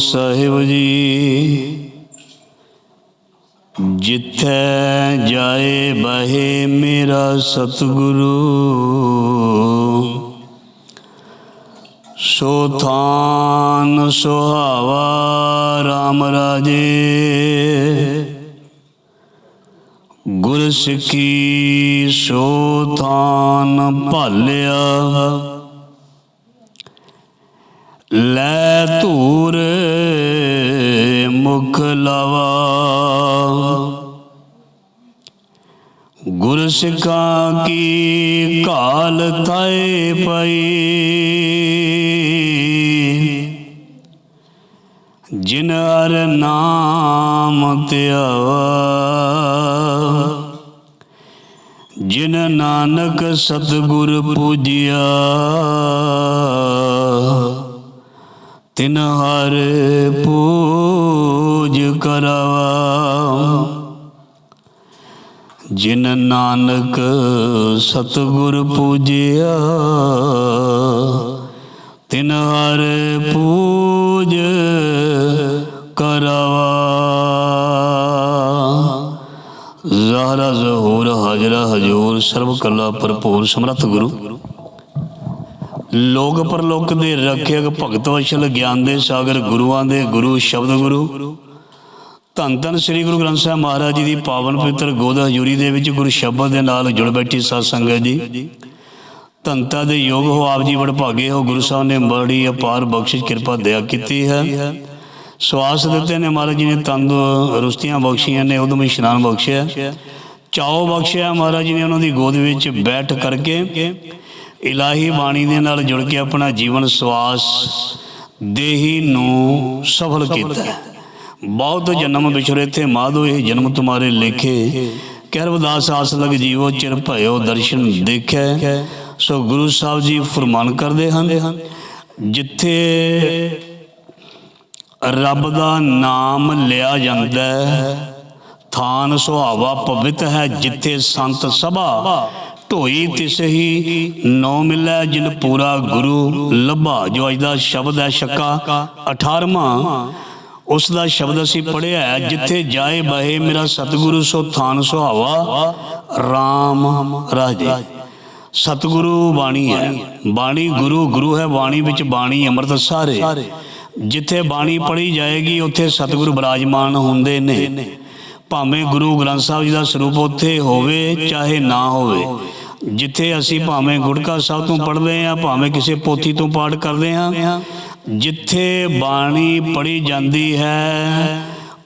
ਸਾਹਿਬ ਜੀ, ਜਿੱਥੈ ਜਾਏ ਬਹੇ ਮੇਰਾ ਸਤਿਗੁਰੂ। ਸੋ ਥਾਨ ਸੁਹਾਵਾ RAM ਰਾਜੇ। ਗੁਰ ਸਿੱਖੀ ਸੋ ਥਾਨ ਭਾਲਿਆ। ਲੈ ਧੂਰ ਮੁਖ ਲਵਾ। ਗੁਰ ਸਿੱਖਾਂ ਕੀ ਕਾਲ ਥਾਏ ਪਈ। ਜਿਨ ਹਰ ਨਾਮ ਧਿਆਵਾ ਜਿਨ ਨਾਨਕ ਸਤਿਗੁਰ ਪੂਜਿਆ। ਤਿਨ ਹਰ ਪੂਜ ਕਰਵਾ। ਜਿਨ ਨਾਨਕ ਸਤਿਗੁਰ ਪੂਜਿਆ, ਤਿਨ ਹਰ ਪੂਜ ਕਰਵਾ। ਜ਼ਹਰਾ ਜ਼ਹੂਰ, ਹਾਜਰਾ ਹਜੂਰ, ਸਰਬ ਕਲਾ ਭਰਪੂਰ ਸਮਰੱਥ ਗੁਰੂ। ਲੋਕ ਪਰਲੋਕ ਦੇ ਰੱਖਿਅਕ ਭਗਤ ਵਸ਼ਲ ਗਿਆਨ ਦੇ ਸਾਗਰ ਗੁਰੂਆਂ ਦੇ ਗੁਰੂ ਸ਼ਬਦ ਗੁਰੂ। ਧੰਨ ਧੰਨ ਸ੍ਰੀ ਗੁਰੂ ਗ੍ਰੰਥ ਸਾਹਿਬ ਮਹਾਰਾਜ ਜੀ ਦੀ ਪਾਵਨ ਪਵਿੱਤਰ ਗੋਦ ਹਜ਼ੂਰੀ ਦੇ ਵਿੱਚ ਗੁਰੂ ਸ਼ਬਦ ਦੇ ਨਾਲ ਜੁੜ ਬੈਠੀ ਸਾਧ ਸੰਗਤ ਜੀ। ਧੰਤਾ ਦੇ ਯੋਗ ਹੋ ਆਪ ਜੀ, ਵਡਭਾਗੇ ਹੋ ਗੁਰੂ ਸਾਹਿਬ ਨੇ ਬੜੀ ਅਪਾਰ ਬਖਸ਼ਿਸ਼ ਕਿਰਪਾ ਦਇਆ ਕੀਤੀ ਹੈ। ਸਵਾਸ ਦਿੱਤੇ ਨੇ ਮਹਾਰਾਜ ਜੀ ਨੇ ਤੰਦ ਰੁਸਤੀਆਂ ਬਖਸ਼ੀਆਂ ਨੇ, ਉਦਮ ਇਸ਼ਨਾਨ ਬਖਸ਼ਿਆ। ਚਾਓ ਬਖਸ਼ਿਆ ਮਹਾਰਾਜ ਜੀ ਨੇ ਉਹਨਾਂ ਦੀ ਗੋਦ ਵਿੱਚ ਬੈਠ ਕਰਕੇ। ਇਲਾਹੀ ਬਾਣੀ ਦੇ ਨਾਲ ਜੁੜ ਕੇ ਆਪਣਾ ਜੀਵਨ ਸਵਾਸ ਦੇਹੀ ਨੂੰ ਸਫਲ ਕੀਤਾ। ਬਹੁਤ ਜਨਮ ਵਿਛੁਰੇ ਥੇ ਮਾਧੋ ਇਹ ਜਨਮ ਤੁਮਾਰੇ ਲੇਖੇ। ਕਹਿ ਰਵਿਦਾਸ ਆਸ ਲਗ ਜੀਵੋ ਚਿਰ ਭਇਓ ਦਰਸ਼ਨ ਦੇਖੈ। ਸੋ ਗੁਰੂ ਸਾਹਿਬ ਜੀ ਫਰਮਾਨ ਕਰਦੇ ਹਨ ਜਿੱਥੇ ਰੱਬ ਦਾ ਨਾਮ ਲਿਆ ਜਾਂਦਾ ਥਾਨ ਸੁਹਾਵਾ ਪਵਿੱਤ ਹੈ ਜਿੱਥੇ ਸੰਤ ਸਭਾ ਢੋਈ ਤਿਸ ਹੀ ਨੌ ਮਿਲੈ ਜਿਨ ਪੂਰਾ ਗੁਰੂ ਲੱਭਾ। ਜੋ ਅੱਜ ਦਾ ਸ਼ਬਦ ਹੈ ਛੱਕਾ 18ਵਾਂ ਉਸ ਦਾ ਸ਼ਬਦ ਅਸੀਂ ਪੜਿਆ ਹੈ, ਜਿੱਥੇ ਜਾਏ ਬਹੇ ਮੇਰਾ ਸਤਿਗੁਰੂ, ਸੋ ਥਾਨ ਸੁਹਾਵਾ RAM ਰਾਜੇ ਸਤਿਗੁਰੂ ਬਾਣੀ ਹੈ। ਬਾਣੀ ਗੁਰੂ ਗੁਰੂ ਹੈ, ਬਾਣੀ ਵਿੱਚ ਬਾਣੀ ਅੰਮ੍ਰਿਤ ਸਾਰੇ। ਜਿੱਥੇ ਬਾਣੀ ਪੜ੍ਹੀ ਜਾਏਗੀ, ਉੱਥੇ ਸਤਿਗੁਰੂ ਬਿਰਾਜਮਾਨ ਹੁੰਦੇ ਨੇ। ਭਾਵੇਂ ਗੁਰੂ ਗ੍ਰੰਥ ਸਾਹਿਬ ਜੀ ਦਾ ਸਰੂਪ ਉੱਥੇ ਹੋਵੇ, ਚਾਹੇ ਨਾ ਹੋਵੇ। ਜਿੱਥੇ ਅਸੀਂ ਭਾਵੇਂ ਗੁਟਕਾ ਸਾਹਿਬ ਤੋਂ ਪੜ੍ਹਦੇ ਹਾਂ, ਭਾਵੇਂ ਕਿਸੇ ਪੋਥੀ ਤੋਂ ਪਾਠ ਕਰਦੇ ਹਾਂ, ਜਿੱਥੇ ਬਾਣੀ ਪੜ੍ਹੀ ਜਾਂਦੀ ਹੈ,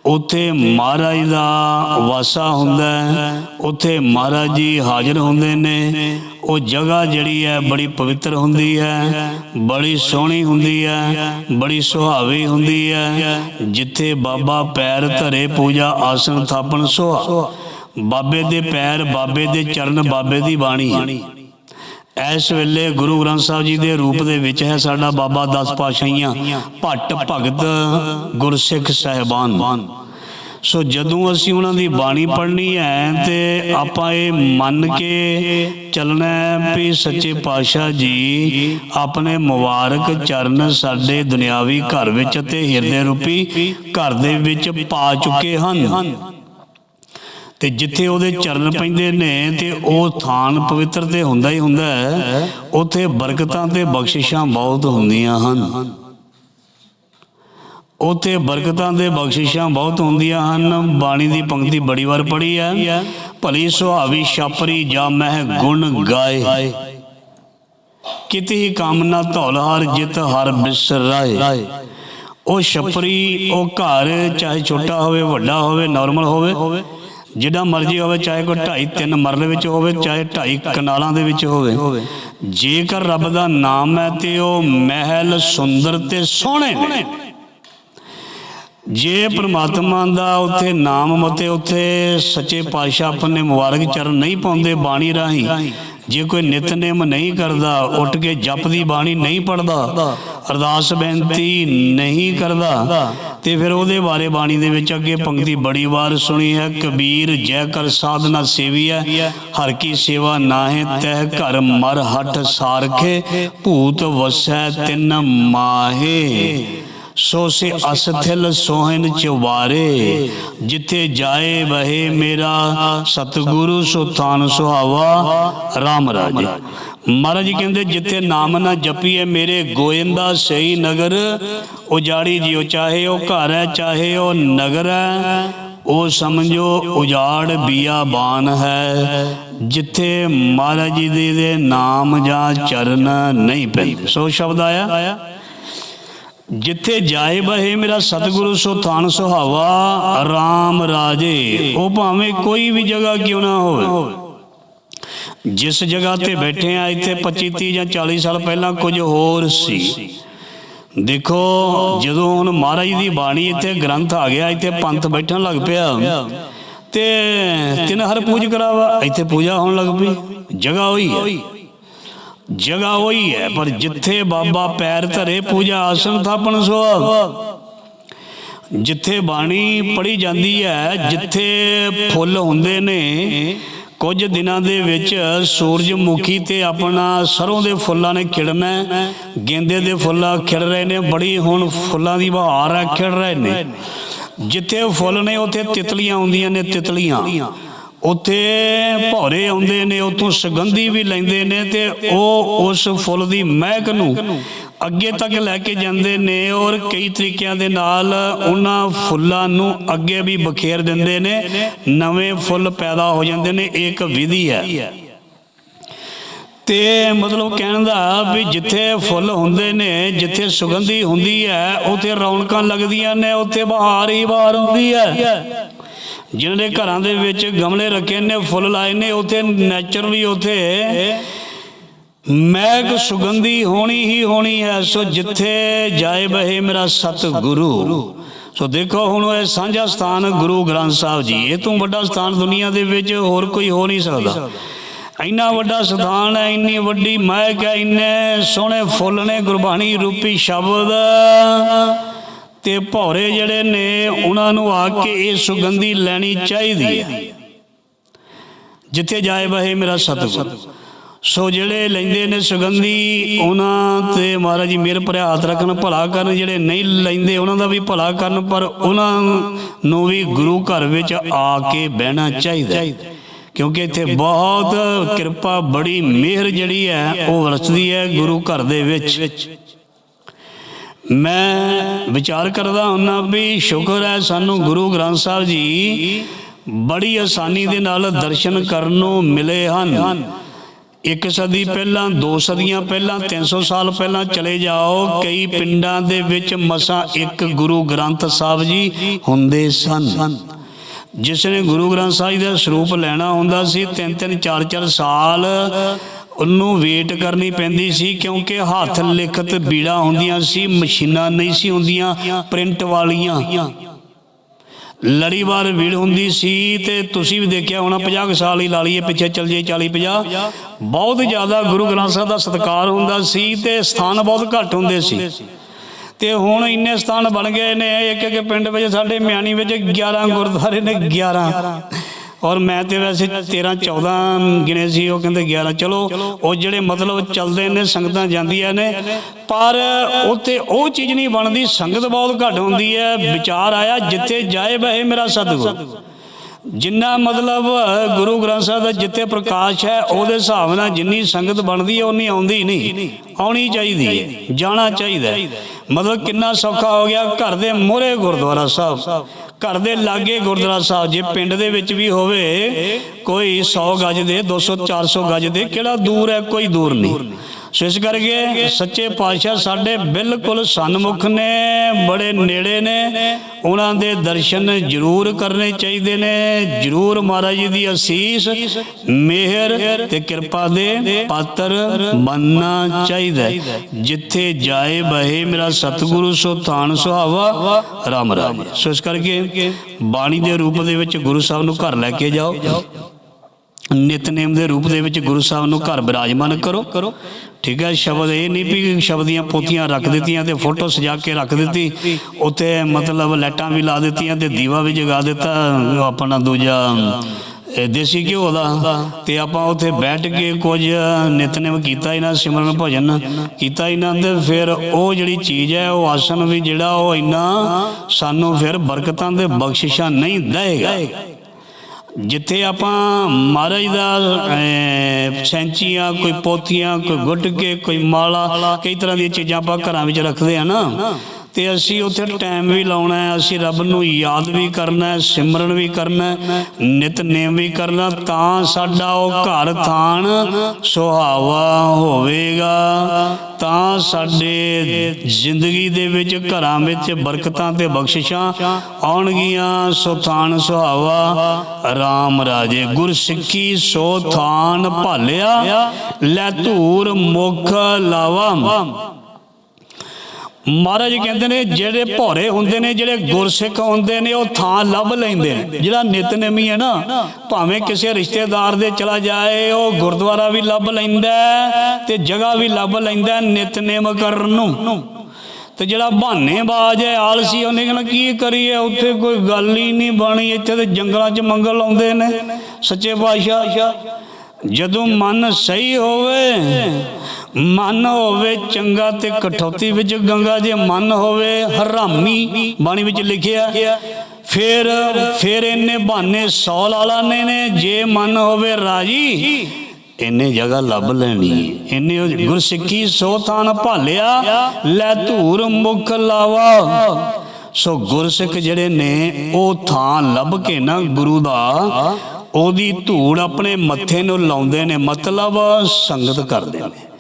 ਉੱਥੇ ਮਹਾਰਾਜ ਦਾ ਵਾਸਾ ਹੁੰਦਾ ਹੈ, ਉੱਥੇ ਮਹਾਰਾਜ ਜੀ ਹਾਜ਼ਰ ਹੁੰਦੇ ਨੇ, ਉਹ ਜਗ੍ਹਾ ਜਿਹੜੀ ਹੈ ਬੜੀ ਪਵਿੱਤਰ ਹੁੰਦੀ ਹੈ, ਬੜੀ ਸੋਹਣੀ ਹੁੰਦੀ ਹੈ, ਬੜੀ ਸੁਹਾਵੀ ਹੁੰਦੀ ਹੈ, ਜਿੱਥੇ ਬਾਬਾ ਪੈਰ ਧਰੇ ਪੂਜਾ ਆਸਣ ਥਾਪਣ ਸੁਹਾ ਬਾਬੇ ਦੇ ਪੈਰ ਬਾਬੇ ਦੇ ਚਰਨ ਬਾਬੇ ਦੀ ਬਾਣੀ ਇਸ ਵੇਲੇ ਗੁਰੂ ਗ੍ਰੰਥ ਸਾਹਿਬ ਜੀ ਦੇ ਰੂਪ ਦੇ ਵਿੱਚ ਹੈ ਸਾਡਾ ਬਾਬਾ ਦਸ ਪਾਸ਼ਾਹੀਆਂ ਭੱਟ ਭਗਤ ਗੁਰਸਿੱਖ ਸਹਿਬਾਨ। ਸੋ ਜਦੋਂ ਅਸੀਂ ਉਹਨਾਂ ਦੀ ਬਾਣੀ ਪੜ੍ਹਨੀ ਹੈ ਤੇ ਆਪਾਂ ਇਹ ਮੰਨ ਕੇ ਚੱਲਣਾ ਵੀ ਸੱਚੇ ਪਾਤਸ਼ਾਹ ਜੀ ਆਪਣੇ ਮੁਬਾਰਕ ਚਰਨ ਸਾਡੇ ਦੁਨਿਆਵੀ ਘਰ ਵਿੱਚ ਤੇ ਹਿਰਦੇ ਰੂਪੀ ਘਰ ਦੇ ਵਿੱਚ ਪਾ ਚੁੱਕੇ ਹਨ। ਤੇ ਜਿੱਥੇ ਉਹਦੇ ਚਰਨ ਪੈਂਦੇ ਨੇ ਤੇ ਉਹ ਥਾਨ ਪਵਿੱਤਰ ਤੇ ਹੁੰਦਾ ਹੀ ਹੁੰਦਾ ਹੈ, ਉੱਥੇ ਬਰਕਤਾਂ ਤੇ ਬਖਸ਼ਿਸ਼ਾਂ ਬਹੁਤ ਹੁੰਦੀਆਂ ਹਨ। ਉੱਥੇ ਬਰਕਤਾਂ ਦੇ ਬਖਸ਼ਿਸ਼ਾਂ ਬਹੁਤ ਹੁੰਦੀਆਂ ਹਨ। ਬਾਣੀ ਦੀ ਪੰਕਤੀ ਬੜੀ ਵਾਰ ਪੜ੍ਹੀ ਹੈ, ਭਲੀ ਸੁਹਾਵੀ ਛਾਪਰੀ ਜਾਂ ਮਹਿ ਗੁਣ ਗਾਏ। ਕਿਤੇ ਹੀ ਕਾਮਨਾ ਧੌਲ ਹਰ ਜਿਤ ਹਰ ਬਿਸਰਾਏ। ਉਹ ਛਪਰੀ ਉਹ ਘਰ, ਚਾਹੇ ਛੋਟਾ ਹੋਵੇ, ਵੱਡਾ ਹੋਵੇ ਨਾਰਮਲ ਹੋਵੇ ਜਿੱਡਾ ਮਰਜ਼ੀ ਹੋਵੇ, ਚਾਹੇ ਕੋਈ ਢਾਈ ਤਿੰਨ ਮਰਲੇ ਵਿੱਚ ਹੋਵੇ, ਚਾਹੇ ਢਾਈ ਕਨਾਲਾਂ ਦੇ ਵਿੱਚ ਹੋਵੇ। ਜੇਕਰ ਰੱਬ ਦਾ ਨਾਮ ਹੈ ਤੇ ਉਹ ਮਹਿਲ ਸੁੰਦਰ ਤੇ ਸੋਹਣੇ ਨੇ। ਜੇ ਪ੍ਰਮਾਤਮਾ ਦਾ ਉੱਥੇ ਨਾਮ ਮਤੇ ਉੱਥੇ ਸੱਚੇ ਪਾਤਸ਼ਾਹ ਆਪਣੇ ਮੁਬਾਰਕ ਚਰਨ ਨਹੀਂ ਪਾਉਂਦੇ ਬਾਣੀ ਰਾਹੀਂ ਜੇ ਕੋਈ ਨਿਤਨੇਮ ਨਹੀਂ ਕਰਦਾ, ਉੱਠ ਕੇ ਜਪ ਦੀ ਬਾਣੀ ਨਹੀਂ ਪੜਦਾ ਅਰਦਾਸ ਬੇਨਤੀ ਨਹੀਂ ਕਰਦਾ, ਤੇ ਫਿਰ ਉਹਦੇ ਬਾਰੇ ਬਾਣੀ ਦੇ ਵਿੱਚ ਅੱਗੇ ਪੰਕਤੀ ਬੜੀ ਵਾਰ ਸੁਣੀ ਹੈ, ਕਬੀਰ ਜੈ ਕਰ ਸਾਧਨਾ ਸੇਵੀ ਹੈ, ਹਰ ਕੀ ਸੇਵਾ ਨਾਹੇ ਤਹਿ ਘਰ ਮਰ ਹਟ ਸਾਰਖੇ, ਭੂਤ ਵਸੈ ਤਿੰਨ ਮਾਹੇ। ਸੋ ਸੇ ਅਸਥਿਲ ਸੋਹਨ ਚਵਾਰੇ ਜਿੱਥੇ ਜਾਏ ਬਹੇ ਮੇਰਾ ਸਤਿਗੁਰੂ, ਸੋ ਥਾਨ ਸੁਹਾਵਾ RAM ਰਾਜੇ। ਮਹਾਰਾਜ ਕਹਿੰਦੇ, ਜਿੱਥੇ ਨਾਮ ਨਾ ਜਪੀਏ ਮੇਰੇ ਗੋਇੰਦਾ ਸਹੀ ਨਗਰ ਉਜਾੜੀ ਜਿਉ ਚਾਹੇ ਉਹ ਘਰ ਹੈ, ਚਾਹੇ ਉਹ ਨਗਰ ਹੈ, ਉਹ ਸਮਝੋ ਉਜਾੜ ਬੀਆਬਾਨ ਹੈ। ਜਿੱਥੇ ਮਹਾਰਾਜ ਜੀ ਦੇ ਦੇ ਨਾਮ ਜਾਂ ਚਰਨ ਨਹੀਂ ਪੈਂਦੇ। ਸੋ ਸ਼ਬਦ ਆਇਆ? ਜਿੱਥੇ ਜਾਏ ਬਹੇ ਮੇਰਾ ਸਤਿਗੁਰੂ, ਸੋ ਥਾਨ ਸੁਹਾਵਾ RAM ਰਾਜੇ। ਉਹ ਭਾਵੇਂ ਕੋਈ ਵੀ ਜਗ੍ਹਾ ਕਿਉਂ ਨਾ ਹੋਵੇ। ਜਿਸ ਜਗ੍ਹਾ ਤੇ ਬੈਠੇ ਆ, ਇੱਥੇ 25 30 ਜਾਂ 40 ਸਾਲ ਪਹਿਲਾਂ ਕੁਝ ਹੋਰ ਸੀ। ਦੇਖੋ, ਜਦੋਂ ਹੁਣ ਮਹਾਰਾਜ ਦੀ ਬਾਣੀ ਇੱਥੇ ਗ੍ਰੰਥ ਆ ਗਿਆ, ਇੱਥੇ ਪੰਥ ਬੈਠਣ ਲੱਗ ਪਿਆ, ਤੇ ਤਿੰਨ ਹਰ ਪੂਜ ਕਰਾਵਾ, ਇੱਥੇ ਪੂਜਾ ਹੋਣ ਲੱਗ ਪਈ, ਜਗ੍ਹਾ ਹੋਈ ਹੈ। ਜਗ੍ਹਾ ਉਹੀ ਹੈ, ਪਰ ਜਿੱਥੇ ਬਾਬਾ ਪੈਰ ਧਰੇ ਪੂਜਾ ਆਸਨ ਥਾਪਣ ਸੁਆਗ ਜਿੱਥੇ ਬਾਣੀ ਪੜੀ ਜਾਂਦੀ ਹੈ, ਜਿੱਥੇ ਫੁੱਲ ਹੁੰਦੇ ਨੇ, ਕੁਝ ਦਿਨਾਂ ਦੇ ਵਿੱਚ ਸੂਰਜਮੁਖੀ ਤੇ ਆਪਣਾ ਸਰੋਂ ਦੇ ਫੁੱਲਾਂ ਨੇ ਖਿੜਨਾ ਗੇਂਦੇ ਦੇ ਫੁੱਲਾਂ ਖਿੜ ਰਹੇ ਨੇ, ਬੜੀ ਹੁਣ ਫੁੱਲਾਂ ਦੀ ਬਹਾਰ ਹੈ ਖਿੜ ਰਹੇ ਨੇ। ਜਿੱਥੇ ਫੁੱਲ ਨੇ, ਉੱਥੇ ਤਿਤਲੀਆਂ ਹੁੰਦੀਆਂ ਨੇ, ਤਿਤਲੀਆਂ। ਉੱਥੇ ਭੌਰੇ ਆਉਂਦੇ ਨੇ ਉਤੋਂ ਸੁਗੰਧੀ ਵੀ ਲੈਂਦੇ ਨੇ ਤੇ ਉਹ ਉਸ ਫੁੱਲ ਦੀ ਮਹਿਕ ਨੂੰ ਅੱਗੇ ਤੱਕ ਲੈ ਕੇ ਜਾਂਦੇ ਨੇ ਔਰ ਕਈ ਤਰੀਕਿਆਂ ਦੇ ਨਾਲ ਉਹਨਾਂ ਫੁੱਲਾਂ ਨੂੰ ਅੱਗੇ ਵੀ ਬਖੇਰ ਦਿੰਦੇ ਨੇ, ਨਵੇਂ ਫੁੱਲ ਪੈਦਾ ਹੋ ਜਾਂਦੇ ਨੇ, ਇਹ ਇੱਕ ਵਿਧੀ ਹੈ। ਤੇ ਮਤਲਬ ਕਹਿਣ ਦਾ ਵੀ ਜਿੱਥੇ ਫੁੱਲ ਹੁੰਦੇ ਨੇ, ਜਿੱਥੇ ਸੁਗੰਧੀ ਹੁੰਦੀ ਹੈ, ਉੱਥੇ ਰੌਣਕਾਂ ਲੱਗਦੀਆਂ ਨੇ, ਉੱਥੇ ਬਹਾਰ ਹੀ ਬਹਾਰ ਹੁੰਦੀ ਹੈ। ਜਿਨ੍ਹਾਂ ਦੇ ਘਰਾਂ ਦੇ ਵਿੱਚ ਗਮਲੇ ਰੱਖੇ ਨੇ, ਫੁੱਲ ਲਾਏ ਨੇ, ਉੱਥੇ ਨੇਚਰਲੀ ਉੱਥੇ ਮਹਿਕ ਸੁਗੰਧੀ ਹੋਣੀ ਹੀ ਹੋਣੀ ਹੈ। ਸੋ ਜਿੱਥੇ ਜਾਏ ਬਹੇ ਮੇਰਾ ਸਤਿਗੁਰੂ। ਸੋ ਦੇਖੋ ਹੁਣ ਇਹ ਸਾਂਝਾ ਸਥਾਨ ਗੁਰੂ ਗ੍ਰੰਥ ਸਾਹਿਬ ਜੀ। ਇਹ ਤੋਂ ਵੱਡਾ ਸਥਾਨ ਦੁਨੀਆ ਦੇ ਵਿੱਚ ਹੋਰ ਕੋਈ ਹੋ ਨਹੀਂ ਸਕਦਾ। ਇੰਨਾ ਵੱਡਾ ਸਥਾਨ ਹੈ, ਇੰਨੀ ਵੱਡੀ ਮਹਿਕ ਹੈ, ਇੰਨੇ ਸੋਹਣੇ ਫੁੱਲ ਨੇ, ਗੁਰਬਾਣੀ ਰੂਪੀ ਸ਼ਬਦ। ਤੇ ਭੌਰੇ ਜਿਹੜੇ ਨੇ, ਉਹਨਾਂ ਨੂੰ ਆ ਕੇ ਇਹ ਸੁਗੰਧੀ ਲੈਣੀ ਚਾਹੀਦੀ ਹੈ। ਜਿੱਥੇ ਜਾਏ ਬਹੇ ਮੇਰਾ ਸਤਿਗੁਰ। ਸੋ ਜਿਹੜੇ ਲੈਂਦੇ ਨੇ ਸੁਗੰਧੀ, ਉਹਨਾਂ ਤੇ ਮਹਾਰਾਜ ਜੀ ਮੇਰ ਭਰਿਆ ਹੱਥ ਰੱਖਣ, ਭਲਾ ਕਰਨ। ਜਿਹੜੇ ਨਹੀਂ ਲੈਂਦੇ, ਉਹਨਾਂ ਦਾ ਵੀ ਭਲਾ ਕਰਨ, ਪਰ ਉਹਨਾਂ ਨੂੰ ਵੀ ਗੁਰੂ ਘਰ ਵਿੱਚ ਆ ਕੇ ਬਹਿਣਾ ਚਾਹੀਦਾ ਕਿਉਂਕਿ ਇੱਥੇ ਬਹੁਤ ਕਿਰਪਾ, ਬੜੀ ਮਿਹਰ ਜਿਹੜੀ ਹੈ, ਉਹ ਵਰਸਦੀ ਹੈ ਗੁਰੂ ਘਰ ਦੇ ਵਿੱਚ। ਮੈਂ ਵਿਚਾਰ ਕਰਦਾ ਹੁੰਨਾ ਵੀ ਸ਼ੁਕਰ ਹੈ ਸਾਨੂੰ ਗੁਰੂ ਗ੍ਰੰਥ ਸਾਹਿਬ ਜੀ ਬੜੀ ਆਸਾਨੀ ਦੇ ਨਾਲ ਦਰਸ਼ਨ ਕਰਨ ਨੂੰ ਮਿਲੇ ਹਨ। ਇੱਕ ਸਦੀ ਪਹਿਲਾਂ, ਦੋ ਸਦੀਆਂ ਪਹਿਲਾਂ 300 ਸਾਲ ਪਹਿਲਾਂ ਚਲੇ ਜਾਓ, ਕਈ ਪਿੰਡਾਂ ਦੇ ਵਿੱਚ ਮਸਾਂ ਇੱਕ ਗੁਰੂ ਗ੍ਰੰਥ ਸਾਹਿਬ ਜੀ ਹੁੰਦੇ ਸਨ। ਜਿਸ ਨੇ ਗੁਰੂ ਗ੍ਰੰਥ ਸਾਹਿਬ ਦਾ ਸਰੂਪ ਲੈਣਾ ਹੁੰਦਾ ਸੀ ਤਿੰਨ ਤਿੰਨ ਚਾਰ ਚਾਰ ਸਾਲ ਉਹਨੂੰ ਵੇਟ ਕਰਨੀ ਪੈਂਦੀ ਸੀ ਕਿਉਂਕਿ ਹੱਥ ਲਿਖਤ ਬੀੜਾ ਹੁੰਦੀਆਂ ਸੀ, ਮਸ਼ੀਨਾਂ ਨਹੀਂ ਸੀ ਹੁੰਦੀਆਂ ਪ੍ਰਿੰਟ ਵਾਲੀਆਂ। ਲੜੀਵਾਰ ਭੀੜ ਹੁੰਦੀ ਸੀ ਤੇ ਤੁਸੀਂ ਵੀ ਦੇਖਿਆ ਹੋਣਾ 50 ਕੁ ਸਾਲ ਹੀ ਲਾ ਲਈਏ, ਪਿੱਛੇ ਚੱਲ ਜਾਈਏ 40 50 ਬਹੁਤ ਜ਼ਿਆਦਾ ਗੁਰੂ ਗ੍ਰੰਥ ਸਾਹਿਬ ਦਾ ਸਤਿਕਾਰ ਹੁੰਦਾ ਸੀ ਤੇ ਸਥਾਨ ਬਹੁਤ ਘੱਟ ਹੁੰਦੇ ਸੀ। ਤੇ ਹੁਣ ਇੰਨੇ ਸਥਾਨ ਬਣ ਗਏ ਨੇ ਇੱਕ ਇੱਕ ਪਿੰਡ ਵਿੱਚ ਸਾਡੇ ਮਿਆਣੀ ਵਿੱਚ 11 ਗੁਰਦੁਆਰੇ ਨੇ 11 ਔਰ ਮੈਂ ਤੇ ਵੈਸੇ 13 14 ਗਿਣੇ ਸੀ, ਉਹ ਕਹਿੰਦੇ 11 ਚਲੋ, ਉਹ ਜਿਹੜੇ ਮਤਲਬ ਚੱਲਦੇ ਨੇ, ਸੰਗਤਾਂ ਜਾਂਦੀਆਂ ਨੇ, ਪਰ ਉੱਥੇ ਉਹ ਚੀਜ਼ ਨਹੀਂ ਬਣਦੀ, ਸੰਗਤ ਬਹੁਤ ਘੱਟ ਹੁੰਦੀ ਹੈ, ਵਿਚਾਰ ਆਇਆ, ਜਿੱਥੇ ਜਾਏ ਬਹੇ ਮੇਰਾ ਸਤਿਗੁਰ। ਜਿੰਨਾ ਮਤਲਬ ਗੁਰੂ ਗ੍ਰੰਥ ਸਾਹਿਬ ਦਾ ਜਿੱਥੇ ਪ੍ਰਕਾਸ਼ ਹੈ, ਉਹਦੇ ਹਿਸਾਬ ਨਾਲ ਜਿੰਨੀ ਸੰਗਤ ਬਣਦੀ ਹੈ, ਉਨੀ ਆਉਂਦੀ ਨਹੀਂ। ਆਉਣੀ ਚਾਹੀਦੀ ਹੈ, ਜਾਣਾ ਚਾਹੀਦਾ ਮਤਲਬ ਕਿੰਨਾ ਸੌਖਾ ਹੋ ਗਿਆ, ਘਰ ਦੇ ਮੋਹਰੇ ਗੁਰਦੁਆਰਾ ਸਾਹਿਬ। ਘਰ ਦੇ ਲਾਗੇ ਗੁਰਦੁਆਰਾ ਸਾਹਿਬ, ਜੇ ਪਿੰਡ ਦੇ ਵਿੱਚ ਵੀ ਹੋਵੇ, ਕੋਈ 100 ਗਜ ਦੇ 200 400 ਗਜ ਦੇ, ਕਿਹੜਾ ਦੂਰ ਹੈ, ਕੋਈ ਦੂਰ ਨਹੀਂ। ਇਸ ਕਰਕੇ ਸੱਚੇ ਪਾਤਸ਼ਾਹ ਸਾਡੇ ਬਿਲਕੁਲ ਸਨਮੁਖ ਨੇ, ਬੜੇ ਨੇੜੇ ਨੇ। ਉਹਨਾਂ ਦੇ ਦਰਸ਼ਨ ਜ਼ਰੂਰ ਕਰਨੇ ਚਾਹੀਦੇ ਨੇ। ਜ਼ਰੂਰ ਮਹਾਰਾਜ ਜੀ ਦੀ ਅਸੀਸ, ਮਿਹਰ ਤੇ ਕਿਰਪਾ ਦੇ ਪਾਤਰ ਮੰਨਣਾ ਚਾਹੀਦਾ ਜਿੱਥੇ ਜਾਏ ਬਹੇ ਮੇਰਾ ਸਤਿਗੁਰੂ, ਸੋ ਥਾਨ ਸੁਹਾਵਾ, ਰਾਮ ਰਾਜ ਸੋ ਇਸ ਕਰਕੇ ਬਾਣੀ ਦੇ ਰੂਪ ਦੇ ਵਿੱਚ ਗੁਰੂ ਸਾਹਿਬ ਨੂੰ ਘਰ ਲੈ ਕੇ ਜਾਓ। ਨਿਤਨੇਮ ਦੇ ਰੂਪ ਦੇ ਵਿੱਚ ਗੁਰੂ ਸਾਹਿਬ ਨੂੰ ਘਰ ਬਿਰਾਜਮਾਨ ਕਰੋ। ਠੀਕ ਹੈ, ਸ਼ਬਦ ਇਹ ਨਹੀਂ ਵੀ ਸ਼ਬਦ ਦੀਆਂ ਪੋਥੀਆਂ ਰੱਖ ਦਿੱਤੀਆਂ ਤੇ ਫੋਟੋ ਸਜਾ ਕੇ ਰੱਖ ਦਿੱਤੀ ਉੱਤੇ ਮਤਲਬ ਲਾਈਟਾਂ ਵੀ ਲਾ ਦਿੱਤੀਆਂ ਤੇ ਦੀਵਾ ਵੀ ਜਗਾ ਦਿੱਤਾ, ਆਪਣਾ ਦੂਜਾ ਦੇਸੀ ਘਿਓ ਦਾ, ਤੇ ਆਪਾਂ ਉੱਥੇ ਬੈਠ ਕੇ ਕੁਝ ਨਿਤਨੇਮ ਕੀਤਾ ਇਹਨਾਂ ਸਿਮਰਨ ਭਜਨ, ਕੀਤਾ ਇਹਨਾਂ ਨਾ ਤੇ ਫਿਰ ਉਹ ਜਿਹੜੀ ਚੀਜ਼ ਹੈ, ਉਹ ਆਸਨ ਵੀ ਜਿਹੜਾ ਉਹ ਇੰਨਾ ਸਾਨੂੰ ਫਿਰ ਬਰਕਤਾਂ ਦੇ ਬਖਸ਼ਿਸ਼ਾਂ ਨਹੀਂ ਦੇਗਾ ਜਿੱਥੇ ਆਪਾਂ ਮਹਾਰਾਜ ਦਾ ਸੈਂਚੀਆਂ, ਕੋਈ ਪੋਥੀਆਂ ਕੋਈ ਗੁੱਟ ਕੇ, ਕੋਈ ਮਾਲਾ, ਕਈ ਤਰ੍ਹਾਂ ਦੀਆਂ ਚੀਜ਼ਾਂ ਆਪਾਂ ਘਰਾਂ ਵਿੱਚ ਰੱਖਦੇ ਆ ਨਾ। ਤੇ ਅਸੀਂ ਉੱਥੇ ਟਾਈਮ ਵੀ ਲਾਉਣਾ ਹੈ, ਅਸੀਂ ਰੱਬ ਨੂੰ ਯਾਦ ਵੀ ਕਰਨਾ ਹੈ, ਸਿਮਰਨ ਵੀ ਕਰਨਾ ਹੈ, ਨਿਤਨੇਮ ਵੀ ਕਰਨਾ ਤਾਂ ਸਾਡਾ ਉਹ ਘਰ ਥਾਨ ਸੁਹਾਵਾ ਹੋਵੇਗਾ। ਤਾਂ ਸਾਡੇ ਜ਼ਿੰਦਗੀ ਦੇ ਵਿੱਚ ਘਰਾਂ ਵਿੱਚ ਬਰਕਤਾਂ ਤੇ ਬਖਸ਼ਿਸ਼ਾਂ ਆਉਣਗੀਆਂ। ਸੋ ਥਾਨ ਸੁਹਾਵਾ RAM ਰਾਜੇ ਗੁਰ ਸਿੱਖੀ ਸੋ ਥਾਨ ਭਾਲਿਆ, ਲੈ ਧੂਰ ਮੁਖ ਲਾਵਾ। ਮਹਾਰਾਜ ਕਹਿੰਦੇ ਨੇ, ਜਿਹੜੇ ਭੋਰੇ ਹੁੰਦੇ ਨੇ, ਜਿਹੜੇ ਗੁਰਸਿੱਖ ਹੁੰਦੇ ਨੇ, ਉਹ ਥਾਂ ਲੱਭ ਲੈਂਦੇ ਨੇ। ਜਿਹੜਾ ਨਿਤਨੇਮੀ ਹੈ ਨਾ, ਭਾਵੇਂ ਕਿਸੇ ਰਿਸ਼ਤੇਦਾਰ ਦੇ ਚਲਾ ਜਾਏ, ਉਹ ਗੁਰਦੁਆਰਾ ਵੀ ਲੱਭ ਲੈਂਦਾ ਤੇ ਜਗ੍ਹਾ ਵੀ ਲੱਭ ਲੈਂਦਾ ਹੈ ਨਿਤਨੇਮ ਕਰਨ ਨੂੰ। ਤੇ ਜਿਹੜਾ ਬਹਾਨੇਬਾਜ਼ ਹੈ, ਆਲਸੀ, ਉਹਨੇ ਕਹਿਣਾ, ਕੀ ਕਰੀਏ? ਉੱਥੇ ਕੋਈ ਗੱਲ ਹੀ ਨਹੀਂ ਬਣੀ। ਇੱਥੇ ਤੇ ਜੰਗਲਾਂ 'ਚ ਮੰਗਲ ਆਉਂਦੇ ਨੇ। ਸੱਚੇ ਪਾਤਸ਼ਾਹ, ਜਦੋਂ ਮਨ ਸਹੀ ਹੋਵੇ ਮਨ ਹੋਵੇ ਚੰਗਾ ਤੇ ਕਠੌਤੀ ਵਿੱਚ ਗੰਗਾ ਜੇ ਮਨ ਹੋਵੇ ਹਰਾਮੀ ਬਾਣੀ ਵਿੱਚ ਲਿਖਿਆ, ਫਿਰ ਫਿਰ ਇਹਨੇ ਬਹਾਨੇ 100 ਲਾ ਲਾਣੇ ਨੇ ਜੇ ਮਨ ਹੋਵੇ ਰਾਜੀ, ਇਹਨੇ ਜਗ੍ਹਾ ਲੱਭ ਲੈਣੀ ਹੈ। ਗੁਰਸਿੱਖੀ ਸੋ ਥਾਨ ਭਾਲਿਆ, ਲੈ ਧੂਰ ਮੁਖ ਲਾਵਾ ਸੋ ਗੁਰਸਿੱਖ ਜਿਹੜੇ ਨੇ, ਉਹ ਥਾਂ ਲੱਭ ਕੇ ਨਾ ਗੁਰੂ ਦਾ, ਉਹਦੀ ਧੂੜ ਆਪਣੇ ਮੱਥੇ ਨੂੰ ਲਾਉਂਦੇ ਨੇ, ਮਤਲਬ ਸੰਗਤ ਕਰਦੇ ਨੇ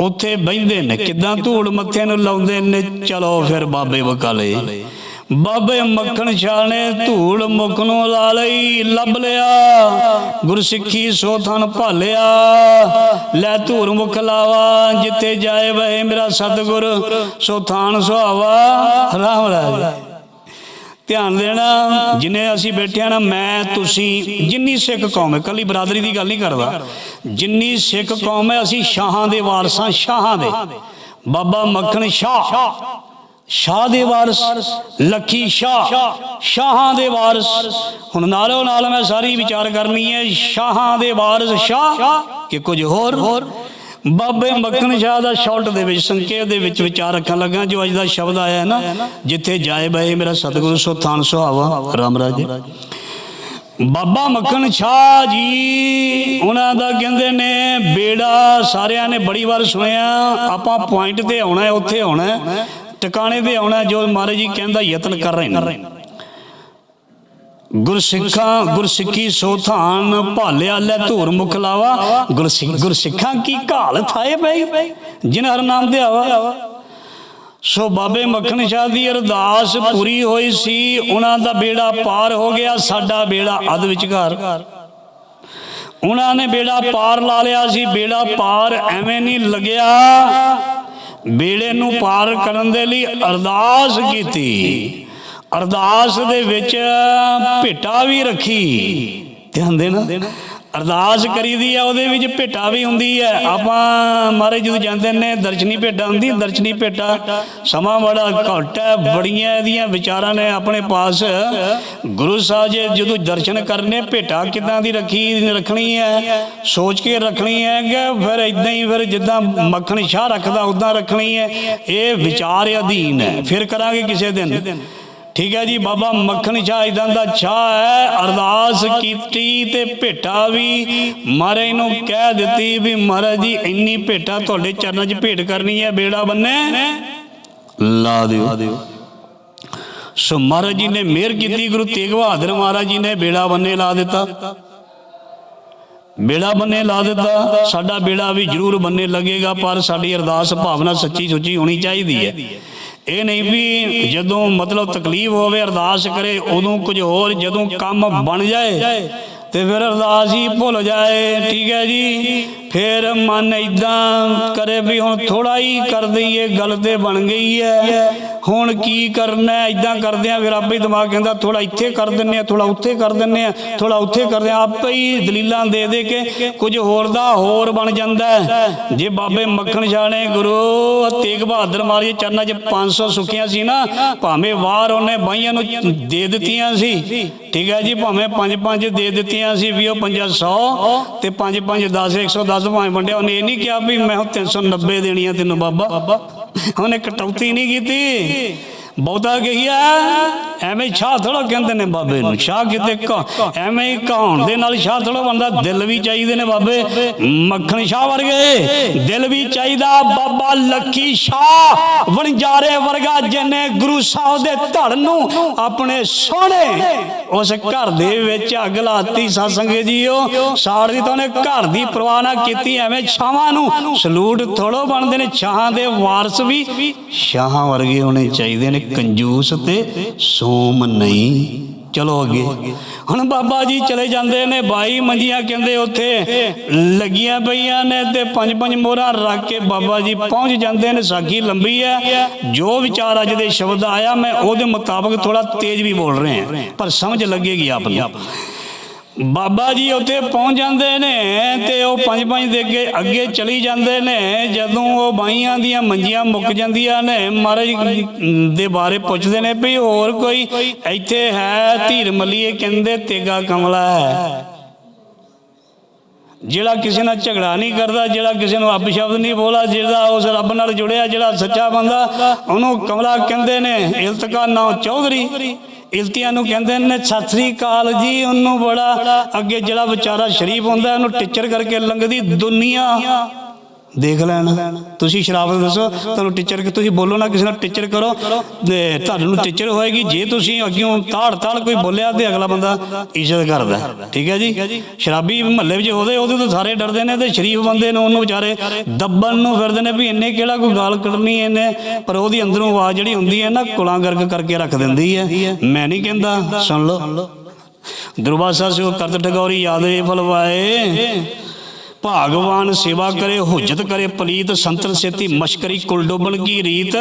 ਉੱਥੇ ਬਹਿੰਦੇ ਨੇ, ਕਿਦਾਂ ਧੂੜ ਮੱਥੇ ਨੂੰ ਲਾਉਂਦੇ ਨੇ, ਚਲੋ ਫਿਰ ਬਾਬੇ ਬਕਾਲੇ ਬਾਬੇ ਮੱਖਣ ਸ਼ਾਹ ਨੇ ਧੂੜ ਮੁਖ ਨੂੰ ਲਾ ਲਈ, ਲੱਭ ਲਿਆ ਗੁਰਸਿੱਖੀ ਸੋਥਨ ਭਾਲਿਆ। ਲੈ ਧੂੜ ਮੁਖ ਲਾਵਾ, ਜਿੱਥੇ ਜਾਏ ਵਏ ਮੇਰਾ ਸਤਿਗੁਰ ਸੋਥਾਨ ਸੁਹਾਵਾ, ਰਾਮ ਰਾਜ ਧਿਆਨ ਦੇਣਾ। ਜਿੰਨੇ ਅਸੀਂ ਬੈਠੇ ਨਾ, ਮੈਂ, ਤੁਸੀਂ, ਜਿੰਨੀ ਸਿੱਖ ਕੌਮ ਹੈ, ਕੱਲੀ ਬਰਾਦਰੀ ਦੀ ਗੱਲ ਨਹੀਂ ਕਰਦਾ। ਜਿੰਨੀ ਸਿੱਖ ਕੌਮ ਹੈ, ਅਸੀਂ ਸ਼ਾਹਾਂ ਦੇ ਵਾਰਸਾਂ, ਸ਼ਾਹਾਂ ਦੇ। ਬਾਬਾ ਮੱਖਣ ਸ਼ਾਹ। ਸ਼ਾਹ ਦੇ ਵਾਰਸ, ਲੱਖੀ ਸ਼ਾਹ। ਸ਼ਾਹਾਂ ਦੇ ਵਾਰਸ। ਹੁਣ ਨਾਲੋਂ ਨਾਲ ਮੈਂ ਸਾਰੀ ਵਿਚਾਰ ਕਰਨੀ ਹੈ, ਸ਼ਾਹਾਂ ਦੇ ਵਾਰਸ, ਸ਼ਾਹ, ਕਿ ਕੁਝ ਹੋਰ? ਬਾਬੇ ਮੱਖਣ ਸ਼ਾਹ ਦਾ ਸ਼ਾਰਟ ਦੇ ਵਿੱਚ ਸੰਕੇਤ ਦੇ ਵਿੱਚ ਵਿਚਾਰ ਰੱਖਣ ਲੱਗਾ ਜੋ ਅੱਜ ਦਾ ਸ਼ਬਦ ਆਇਆ ਹੈ ਨਾ, ਜਿੱਥੇ ਜਾਏ ਬਏ ਮੇਰਾ ਸਤਿਗੁਰੂ ਸੋ ਥਾਨ ਸੁਹਾਵਾ ਰਾਮ ਰਾਜੇ। ਬਾਬਾ ਮੱਖਣ ਸ਼ਾਹ ਜੀ, ਉਹਨਾਂ ਦਾ ਕਹਿੰਦੇ ਨੇ, ਬੇੜਾ ਸਾਰਿਆਂ ਨੇ ਬੜੀ ਵਾਰ ਸੁਣਿਆ, ਆਪਾਂ ਪੁਆਇੰਟ ਤੇ ਆਉਣਾ ਹੈ, ਉੱਥੇ ਆਉਣਾ ਟਿਕਾਣੇ ਤੇ ਆਉਣਾ ਜੋ ਮਹਾਰਾਜ ਜੀ ਕਹਿੰਦਾ ਯਤਨ ਕਰ ਰਹੇ ਨੇ। ਗੁਰਸਿੱਖਾਂ, ਗੁਰਸਿੱਖੀ ਸੋਥਾਨ ਭਾਲਿਆ ਲੈ ਧੂਰ ਮੁਖ ਲਾਵਾ। ਗੁਰਸਿੱਖ ਗੁਰਸਿੱਖਾਂ ਕੀ ਘਾਲ ਥਾਏ ਪਈ ਜਿਨ ਹਰ ਨਾਮ ਤੇ ਆਵਾ। ਸੋ ਬਾਬੇ ਮੱਖਣ ਸ਼ਾਹ ਦੀ ਅਰਦਾਸ ਪੂਰੀ ਹੋਈ ਸੀ। ਉਹਨਾਂ ਦਾ ਬੇੜਾ ਪਾਰ ਹੋ ਗਿਆ, ਸਾਡਾ ਬੇੜਾ ਅਧ ਵਿਚਕਾਰ। ਉਹਨਾਂ ਨੇ ਬੇੜਾ ਪਾਰ ਲਾ ਲਿਆ ਸੀ। ਬੇੜਾ ਪਾਰ ਐਵੇਂ ਨਹੀਂ ਲੱਗਿਆ। ਬੇੜੇ ਨੂੰ ਪਾਰ ਕਰਨ ਦੇ ਲਈ ਅਰਦਾਸ ਕੀਤੀ। ਅਰਦਾਸ ਦੇ ਵਿੱਚ ਭੇਟਾ ਵੀ ਰੱਖੀ। ਧਿਆਨ ਦੇਣਾ। ਅਰਦਾਸ ਕਰੀਦੀ ਆ, ਉਹਦੇ ਵਿੱਚ ਭੇਟਾ ਵੀ ਹੁੰਦੀ ਹੈ ਆਪਾਂ ਮਾਰੇ ਜਦੋਂ ਜਾਂਦੇ ਨੇ, ਦਰਸ਼ਨੀ ਭੇਟਾ ਹੁੰਦੀ, ਦਰਸ਼ਨੀ ਭੇਟਾ। ਸਮਾਂ ਬੜਾ ਘੱਟ ਹੈ ਬੜੀਆਂ ਇਹਦੀਆਂ ਵਿਚਾਰਾਂ ਨੇ ਆਪਣੇ ਪਾਸ। ਗੁਰੂ ਸਾਹਿਬ ਜੀ ਜਦੋਂ ਦਰਸ਼ਨ ਕਰਨੇ, ਭੇਟਾ ਕਿਦਾਂ ਦੀ ਰੱਖੀ, ਰੱਖਣੀ ਹੈ ਸੋਚ ਕੇ ਰੱਖਣੀ ਹੈ ਕਿ ਫਿਰ ਇਦਾਂ ਹੀ ਫਿਰ ਜਿੱਦਾਂ ਮੱਖਣ ਸ਼ਾਹ ਰੱਖਦਾ ਉਦਾਂ ਰੱਖਣੀ ਹੈ ਇਹ ਵਿਚਾਰ ਅਧੀਨ ਹੈ ਫਿਰ ਕਰਾਂਗੇ ਕਿਸੇ ਦਿਨ। ਠੀਕ ਹੈ ਜੀ, ਬਾਬਾ ਮੱਖਣ ਸ਼ਾਹ ਇਦਾਂ ਦਾ ਸ਼ਾਹ ਹੈ, ਅਰਦਾਸ ਕੀਤੀ ਤੇ ਭੇਟਾ ਵੀ ਮਹਾਰਾਜ ਨੂੰ ਕਹਿ ਦਿੱਤੀ ਵੀ ਮਹਾਰਾਜ ਜੀ, ਇੰਨੀ ਭੇਟਾ ਤੁਹਾਡੇ ਚਰਨਾਂ 'ਚ ਭੇਟ ਕਰਨੀ ਹੈ, ਬੇੜਾ ਬੰਨੇ ਲਾ ਦਿਓ। ਸੋ ਮਹਾਰਾਜ ਜੀ ਨੇ ਮਿਹਰ ਕੀਤੀ, ਗੁਰੂ ਤੇਗ ਬਹਾਦਰ ਮਹਾਰਾਜ ਜੀ ਨੇ ਬੇੜਾ ਬੰਨੇ ਲਾ ਦਿੱਤਾ। ਬੇੜਾ ਬੰਨੇ ਲਾ ਦਿੱਤਾ, ਸਾਡਾ ਬੇੜਾ ਵੀ ਜ਼ਰੂਰ ਬੰਨੇ ਲੱਗੇਗਾ, ਪਰ ਸਾਡੀ ਅਰਦਾਸ, ਭਾਵਨਾ ਸੱਚੀ ਸੁੱਚੀ ਹੋਣੀ ਚਾਹੀਦੀ ਹੈ। ਇਹ ਨਹੀਂ ਵੀ ਜਦੋਂ ਮਤਲਬ ਤਕਲੀਫ ਹੋਵੇ ਅਰਦਾਸ ਕਰੇ, ਉਦੋਂ ਕੁਝ ਹੋਰ ਜਦੋਂ ਕੰਮ ਬਣ ਜਾਏ ਤੇ ਫਿਰ ਅਰਦਾਸ ਹੀ ਭੁੱਲ ਜਾਏ, ਠੀਕ ਹੈ ਜੀ। ਫਿਰ ਮਨ ਇਦਾਂ ਕਰੇ ਵੀ ਹੁਣ ਥੋੜਾ ਹੀ ਕਰ ਦਈਏ, ਗੱਲ ਤੇ ਬਣ ਗਈ ਹੈ। ਹੁਣ ਕੀ ਕਰਨਾ ਇਦਾਂ ਕਰਦੇ ਆ ਫਿਰ ਆਪੇ ਹੀ ਦਿਮਾਗ ਕਹਿੰਦਾ ਥੋੜਾ ਇੱਥੇ ਕਰ ਦਿੰਨੇ ਆ ਥੋੜਾ ਉੱਥੇ ਕਰ ਦਿੰਨੇ ਆ ਥੋੜਾ ਉੱਥੇ ਕਰਦੇ ਆ ਆਪੇ ਹੀ ਦਲੀਲਾਂ ਦੇ ਦੇ ਕੇ ਕੁਝ ਹੋਰ ਦਾ ਹੋਰ ਬਣ ਜਾਂਦਾ ਜੇ ਬਾਬੇ ਮੱਖਣ ਸ਼ਾਹ ਗੁਰੂ ਤੇਗ ਬਹਾਦਰ ਮਾਰੀ ਚਰਨਾਂ 'ਚ 500 ਸੁੱਖੀਆਂ ਸੀ ਨਾ, ਭਾਵੇਂ ਵਾਰ ਉਹਨੇ ਬਾਈਆਂ ਨੂੰ ਦੇ ਦਿੱਤੀਆਂ ਸੀ, ਠੀਕ ਹੈ ਜੀ, ਭਾਵੇਂ ਪੰਜ ਪੰਜ ਦੇ ਦਿੱਤੀ ਦਿੱਤੀਆਂ ਸੀ ਵੀ ਉਹ 500 ਤੇ 5 5 10 110 ਭਾਵੇਂ ਵੰਡਿਆ, ਉਹਨੇ ਇਹ ਨਹੀਂ ਕਿਹਾ ਵੀ ਮੈਂ ਉਹ 390 ਦੇਣੀਆਂ ਤੈਨੂੰ ਬਾਬਾ। ਉਹਨੇ ਕਟੌਤੀ ਨਹੀਂ ਕੀਤੀ। ਬਹੁਤਾ ਕਹੀਆ ਆ, ਐਵੇਂ ਸ਼ਾਹ ਥੋੜਾ ਕਹਿੰਦੇ ਨੇ ਬਾਬੇ ਨੂੰ ਸ਼ਾਹ ਕਿਤੇ ਐਵੇਂ ਹੀ ਕਹਾਉਣ ਦੇ ਨਾਲ ਸ਼ਾਹ ਥੋੜਾ ਬੰਦਾ, ਦਿਲ ਵੀ ਚਾਹੀਦੇ ਨੇ ਬਾਬੇ। ਮੱਖਣ ਸ਼ਾਹ ਵਰਗੇ, ਦਿਲ ਵੀ ਚਾਹੀਦਾ ਬਾਬਾ ਲੱਖੀ ਸ਼ਾਹ ਵਣਜਾਰੇ ਵਰਗਾ ਜਿਹਨੇ ਗੁਰੂ ਸਾਹਿਬ ਦੇ ਧੜ ਨੂੰ ਆਪਣੇ ਸੋਹਣੇ, ਉਸ ਘਰ ਦੇ ਵਿੱਚ ਅੱਗ ਲਾਤੀ ਸਤਸੰਗ ਜੀਓ ਸਾੜ ਦੀ ਤਾਂ ਉਹਨੇ ਘਰ ਦੀ ਪਰਵਾਹ ਨਾ ਕੀਤੀ, ਐਵੇਂ ਛਾਵਾਂ ਨੂੰ ਸਲੂਟ ਥੋੜੋ ਬਣਦੇ ਨੇ, ਛਾਹਾਂ ਦੇ ਵਾਰਸ ਵੀ ਸ਼ਾਹਾਂ ਵਰਗੇ ਹੋਣੇ ਚਾਹੀਦੇ ਨੇ। ਕੰਜੂਸ ਤੇ ਸੋਮ ਨਹੀਂ। ਚਲੋ ਅੱਗੇ। ਹੁਣ ਬਾਬਾ ਜੀ ਚਲੇ ਜਾਂਦੇ ਨੇ, ਬਾਈ ਮੰਜੀਆਂ ਕਹਿੰਦੇ ਉੱਥੇ ਲੱਗੀਆਂ ਪਈਆਂ ਨੇ ਤੇ ਪੰਜ ਪੰਜ ਮੋਹਰਾਂ ਰੱਖ ਕੇ ਬਾਬਾ ਜੀ ਪਹੁੰਚ ਜਾਂਦੇ ਨੇ। ਸਾਖੀ ਲੰਬੀ ਹੈ। ਜੋ ਵਿਚਾਰ ਅੱਜ ਦੇ ਸ਼ਬਦ ਆਇਆ, ਮੈਂ ਉਹਦੇ ਮੁਤਾਬਕ ਥੋੜਾ ਤੇਜ਼ ਵੀ ਬੋਲ ਰਹੇ। ਹਾਂ ਪਰ ਸਮਝ ਲੱਗੇਗੀ ਆਪ ਨੂੰ। ਬਾਬਾ ਜੀ ਉੱਥੇ ਪਹੁੰਚ ਜਾਂਦੇ ਨੇ ਤੇ ਉਹ ਪੰਜ ਪੰਜ ਦੇ ਅੱਗੇ ਅੱਗੇ ਚਲੀ ਜਾਂਦੇ ਨੇ, ਜਦੋਂ ਉਹ ਬਾਈਆਂ ਦੀਆਂ ਮੰਜੀਆਂ ਮੁੱਕ ਜਾਂਦੀਆਂ ਨੇ, ਮਹਾਰਾਜ ਦੇ ਬਾਰੇ ਪੁੱਛਦੇ ਨੇ ਵੀ ਹੋਰ ਕੋਈ ਇੱਥੇ ਹੈ ਧੀਰ ਮਲੀਏ ਕਹਿੰਦੇ ਤੇਗਾ ਕਮਲਾ ਹੈ। ਜਿਹੜਾ ਕਿਸੇ ਨਾਲ ਝਗੜਾ ਨਹੀਂ ਕਰਦਾ, ਜਿਹੜਾ ਕਿਸੇ ਨੂੰ ਅੱਬ ਸ਼ਬਦ ਨਹੀਂ ਬੋਲਾ ਜਿਹੜਾ ਉਸ ਰੱਬ ਨਾਲ ਜੁੜਿਆ, ਜਿਹੜਾ ਸੱਚਾ ਬੰਦਾ, ਉਹਨੂੰ ਕਮਲਾ ਕਹਿੰਦੇ ਨੇ, ਇਲਤਕਾ ਨਾਂ ਚੌਧਰੀ। ਇਲਤੀਆਂ ਨੂੰ ਕਹਿੰਦੇ ਨੇ, ਸਤਿ ਸ੍ਰੀ ਅਕਾਲ ਜੀ। ਉਹਨੂੰ ਬੜਾ ਅੱਗੇ ਜਿਹੜਾ ਵਿਚਾਰਾ ਸ਼ਰੀਫ ਹੁੰਦਾ, ਉਹਨੂੰ ਟੀਚਰ ਕਰਕੇ ਲੰਘਦੀ ਦੁਨੀਆ। ਦੇਖ ਲੈਣ। ਤੁਸੀਂ ਸ਼ਰਾਬ ਦੱਸੋ, ਤੁਹਾਨੂੰ ਟੀਚਰ ਕਿ ਤੁਸੀਂ ਬੋਲੋ ਨਾ, ਕਿਸੇ ਨਾਲ ਟੀਚਰ ਕਰੋ, ਤੇ ਤੁਹਾਨੂੰ ਟੀਚਰ ਹੋਏਗੀ। ਜੇ ਤੁਸੀਂ ਅੱਗਿਓਂ ਤਾੜ ਤਾੜ ਕੋਈ ਬੋਲਿਆ ਤੇ ਅਗਲਾ ਬੰਦਾ ਇੱਜ਼ਤ ਕਰਦਾ ਠੀਕ ਹੈ ਜੀ? ਸ਼ਰਾਬੀ ਮਹੱਲੇ ਵਿੱਚ ਉਹਦੇ ਉਹਦੇ ਤੋਂ ਸਾਰੇ ਡਰਦੇ ਨੇ ਤੇ ਸ਼ਰੀਫ ਬੰਦੇ ਨੂੰ ਉਹਨੂੰ ਵਿਚਾਰੇ ਦੱਬਣ ਨੂੰ ਫਿਰਦੇ ਨੇ ਵੀ ਇੰਨੇ ਕਿਹੜਾ ਕੋਈ ਗਾਲ ਕੱਢਣੀ ਇਹਨੇ। ਪਰ ਉਹਦੀ ਅੰਦਰੋਂ ਆਵਾਜ਼ ਜਿਹੜੀ ਹੁੰਦੀ ਹੈ ਨਾ, ਕੁਲਾਂ ਗਰਗ ਕਰਕੇ ਰੱਖ ਦਿੰਦੀ ਹੈ। ਮੈਂ ਨਹੀਂ ਕਹਿੰਦਾ, ਸੁਣ ਲਓ। ਦੁਰਵਾਸਾ ਸਿਓ ਕਰਤ ਠਗੌਰੀ ਯਾਦਵੇ ਫਲਵਾਏ। ਭਾਗਵਾਨ ਸੇਵਾ ਕਰੇ, ਹੁਜਤ ਕਰੇ, ਪਲੀਤ ਸੰਤਨ ਸੇਤੀ, ਮਸ਼ਕਰੀ ਕੁਲ ਡੋਬਣ ਕੀ ਰੀਤ?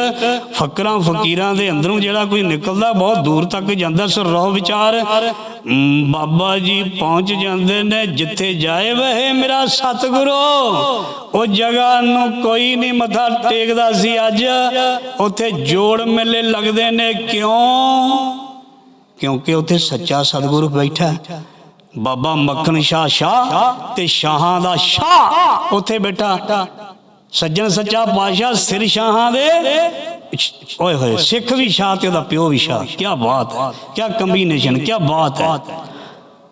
ਫਕਰਾਂ ਫਕੀਰਾਂ ਦੇ ਅੰਦਰੋਂ ਜਿਹੜਾ ਕੋਈ ਨਿਕਲਦਾ, ਬਹੁਤ ਦੂਰ ਤੱਕ ਜਾਂਦਾ ਸੋ ਰੋਹ ਵਿਚਾਰ। ਬਾਬਾ ਜੀ ਪਹੁੰਚ ਜਾਂਦੇ ਨੇ, ਜਿੱਥੇ ਜਾਏ ਵਹੇ ਮੇਰਾ ਸਤਿਗੁਰੂ। ਉਹ ਜਗ੍ਹਾ ਨੂੰ ਕੋਈ ਨਹੀਂ ਮੱਥਾ ਟੇਕਦਾ ਸੀ ਅੱਜ। ਉੱਥੇ ਜੋੜ ਮੇਲੇ ਲੱਗਦੇ ਨੇ। ਕਿਉਂ? ਕਿਉਂਕਿ ਉੱਥੇ ਸੱਚਾ ਸਤਿਗੁਰੂ ਬੈਠਾ। ਬਾਬਾ ਮੱਖਣ ਸ਼ਾਹ ਸ਼ਾਹ ਤੇ ਸ਼ਾਹਾਂ ਦਾ ਸ਼ਾਹ। ਉੱਥੇ ਬੈਠਾ। ਸੱਜਣ ਸੱਚਾ ਪਾਸ਼ਾ ਸਿਰ ਸ਼ਾਹਾਂ ਦੇ। ਓਏ ਹੋਏ, ਸਿੱਖ ਵੀ ਸ਼ਾਹ ਤੇ ਉਹਦਾ ਪਿਓ ਵੀ ਸ਼ਾਹ। ਕੀ ਬਾਤ ਹੈ ਕੀ ਕੰਬੀਨੇਸ਼ਨ ਕੀ ਬਾਤ ਹੈ।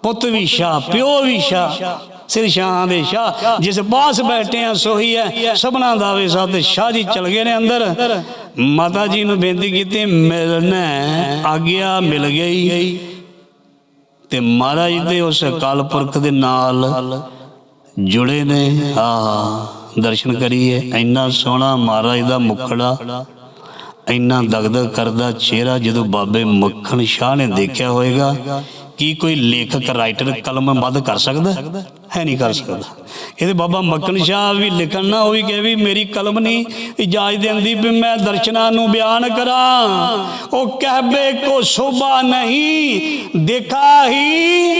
ਪੁੱਤ ਵੀ ਸ਼ਾਹ, ਪਿਓ ਵੀ ਸ਼ਾਹ, ਸਿਰ ਸ਼ਾਹਾਂ ਦੇ ਸ਼ਾਹ। ਜਿਸ ਪਾਸ ਬੈਠੇ ਆ, ਸੋਹੀ ਹੈ। ਸਭਨਾ ਦਾਵੇ ਵੇ ਸਾਥ। ਸ਼ਾਹ ਜੀ ਚਲ ਗਏ ਨੇ ਅੰਦਰ। ਮਾਤਾ ਜੀ ਨੂੰ ਬੇਨਤੀ ਕੀਤੀ, ਮਿਲਣਾ, ਆਗਿਆ ਮਿਲ ਗਈ। ਤੇ ਮਹਾਰਾਜ ਦੇ ਉਸ ਅਕਾਲ ਪੁਰਖ ਦੇ ਨਾਲ ਜੁੜੇ ਨੇ। ਆ ਦਰਸ਼ਨ ਕਰੀਏ। ਇੰਨਾ ਸੋਹਣਾ ਮਹਾਰਾਜ ਦਾ ਮੁਖੜਾ, ਇੰਨਾ ਦਗਦਗ ਕਰਦਾ ਚਿਹਰਾ ਜਦੋਂ ਬਾਬੇ ਮੱਖਣ ਸ਼ਾਹ ਨੇ ਦੇਖਿਆ ਹੋਵੇਗਾ ਕੀ ਕੋਈ ਲੇਖਕ ਰਾਈਟਰ ਕਲਮ ਵੱਧ ਕਰ ਸਕਦਾ? ਹੈ ਨਹੀਂ ਕਰ ਸਕਦਾ। ਇਹਦੇ ਬਾਬਾ ਮੱਖਣ ਸ਼ਾਹ ਵੀ ਲਿਖਣ ਨਾ ਉਹ ਵੀ ਕਹੇ ਵੀ ਮੇਰੀ ਕਲਮ ਨਹੀਂ ਇਜਾਜ਼ਤ ਦਿੰਦੀ ਵੀ ਮੈਂ ਦਰਸ਼ਨਾਂ ਨੂੰ ਬਿਆਨ ਕਰਾਂ। ਉਹ ਕਹਬੇ ਕੋ ਸ਼ੋਭਾ ਨਹੀਂ, ਦੇਖਾ ਹੀ।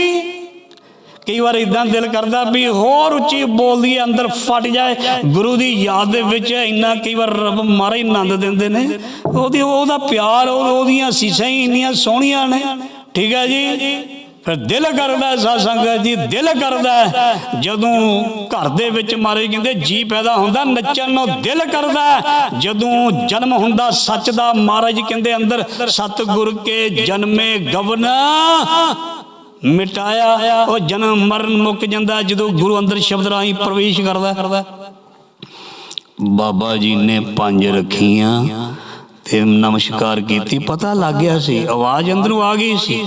ਕਈ ਵਾਰ ਇਦਾਂ ਦਿਲ ਕਰਦਾ ਵੀ ਹੋਰ ਉੱਚੀ ਬੋਲਦੀ ਅੰਦਰ ਫਟ ਜਾਏ। ਗੁਰੂ ਦੀ ਯਾਦ ਦੇ ਵਿੱਚ ਇੰਨਾ ਕਈ ਵਾਰ ਰੱਬ ਮਾਰਾ ਆਨੰਦ ਦਿੰਦੇ ਨੇ। ਉਹਦੀ ਉਹਦਾ ਪਿਆਰ ਉਹ- ਉਹਦੀਆਂ ਸੀਸਾਂ ਹੀ ਇੰਨੀਆਂ ਸੋਹਣੀਆਂ ਨੇ। ਠੀਕ ਹੈ ਜੀ? ਫਿਰ ਦਿਲ ਕਰਦਾ ਸਾ ਸੰਗਤ ਜੀ, ਦਿਲ ਕਰਦਾ ਜਦੋਂ ਘਰ ਦੇ ਵਿੱਚ ਮਾਰੇ ਕਹਿੰਦੇ, ਜੀ ਪੈਦਾ ਹੁੰਦਾ, ਨੱਚਣ ਨੂੰ ਦਿਲ ਕਰਦਾ ਜਦੋਂ ਜਨਮ ਹੁੰਦਾ, ਸੱਚ ਦਾ ਮਹਾਰਾਜ ਕਹਿੰਦੇ ਅੰਦਰ, ਸਤਿਗੁਰ ਕੇ ਜਨਮੇ ਗਵਨਾ ਮਿਟਾਇਆ। ਉਹ ਜਨਮ ਮਰਨ ਮੁੱਕ ਜਾਂਦਾ, ਜਦੋਂ ਗੁਰੂ ਅੰਦਰ ਸ਼ਬਦ ਰਾਹੀਂ ਪ੍ਰਵੇਸ਼ ਕਰਦਾ ਬਾਬਾ ਜੀ ਨੇ ਪੰਜ ਰੱਖੀਆਂ ਤੇ ਨਮਸਕਾਰ ਕੀਤੀ। ਪਤਾ ਲੱਗ ਗਿਆ ਸੀ, ਆਵਾਜ਼ ਅੰਦਰੋਂ ਆ ਗਈ ਸੀ।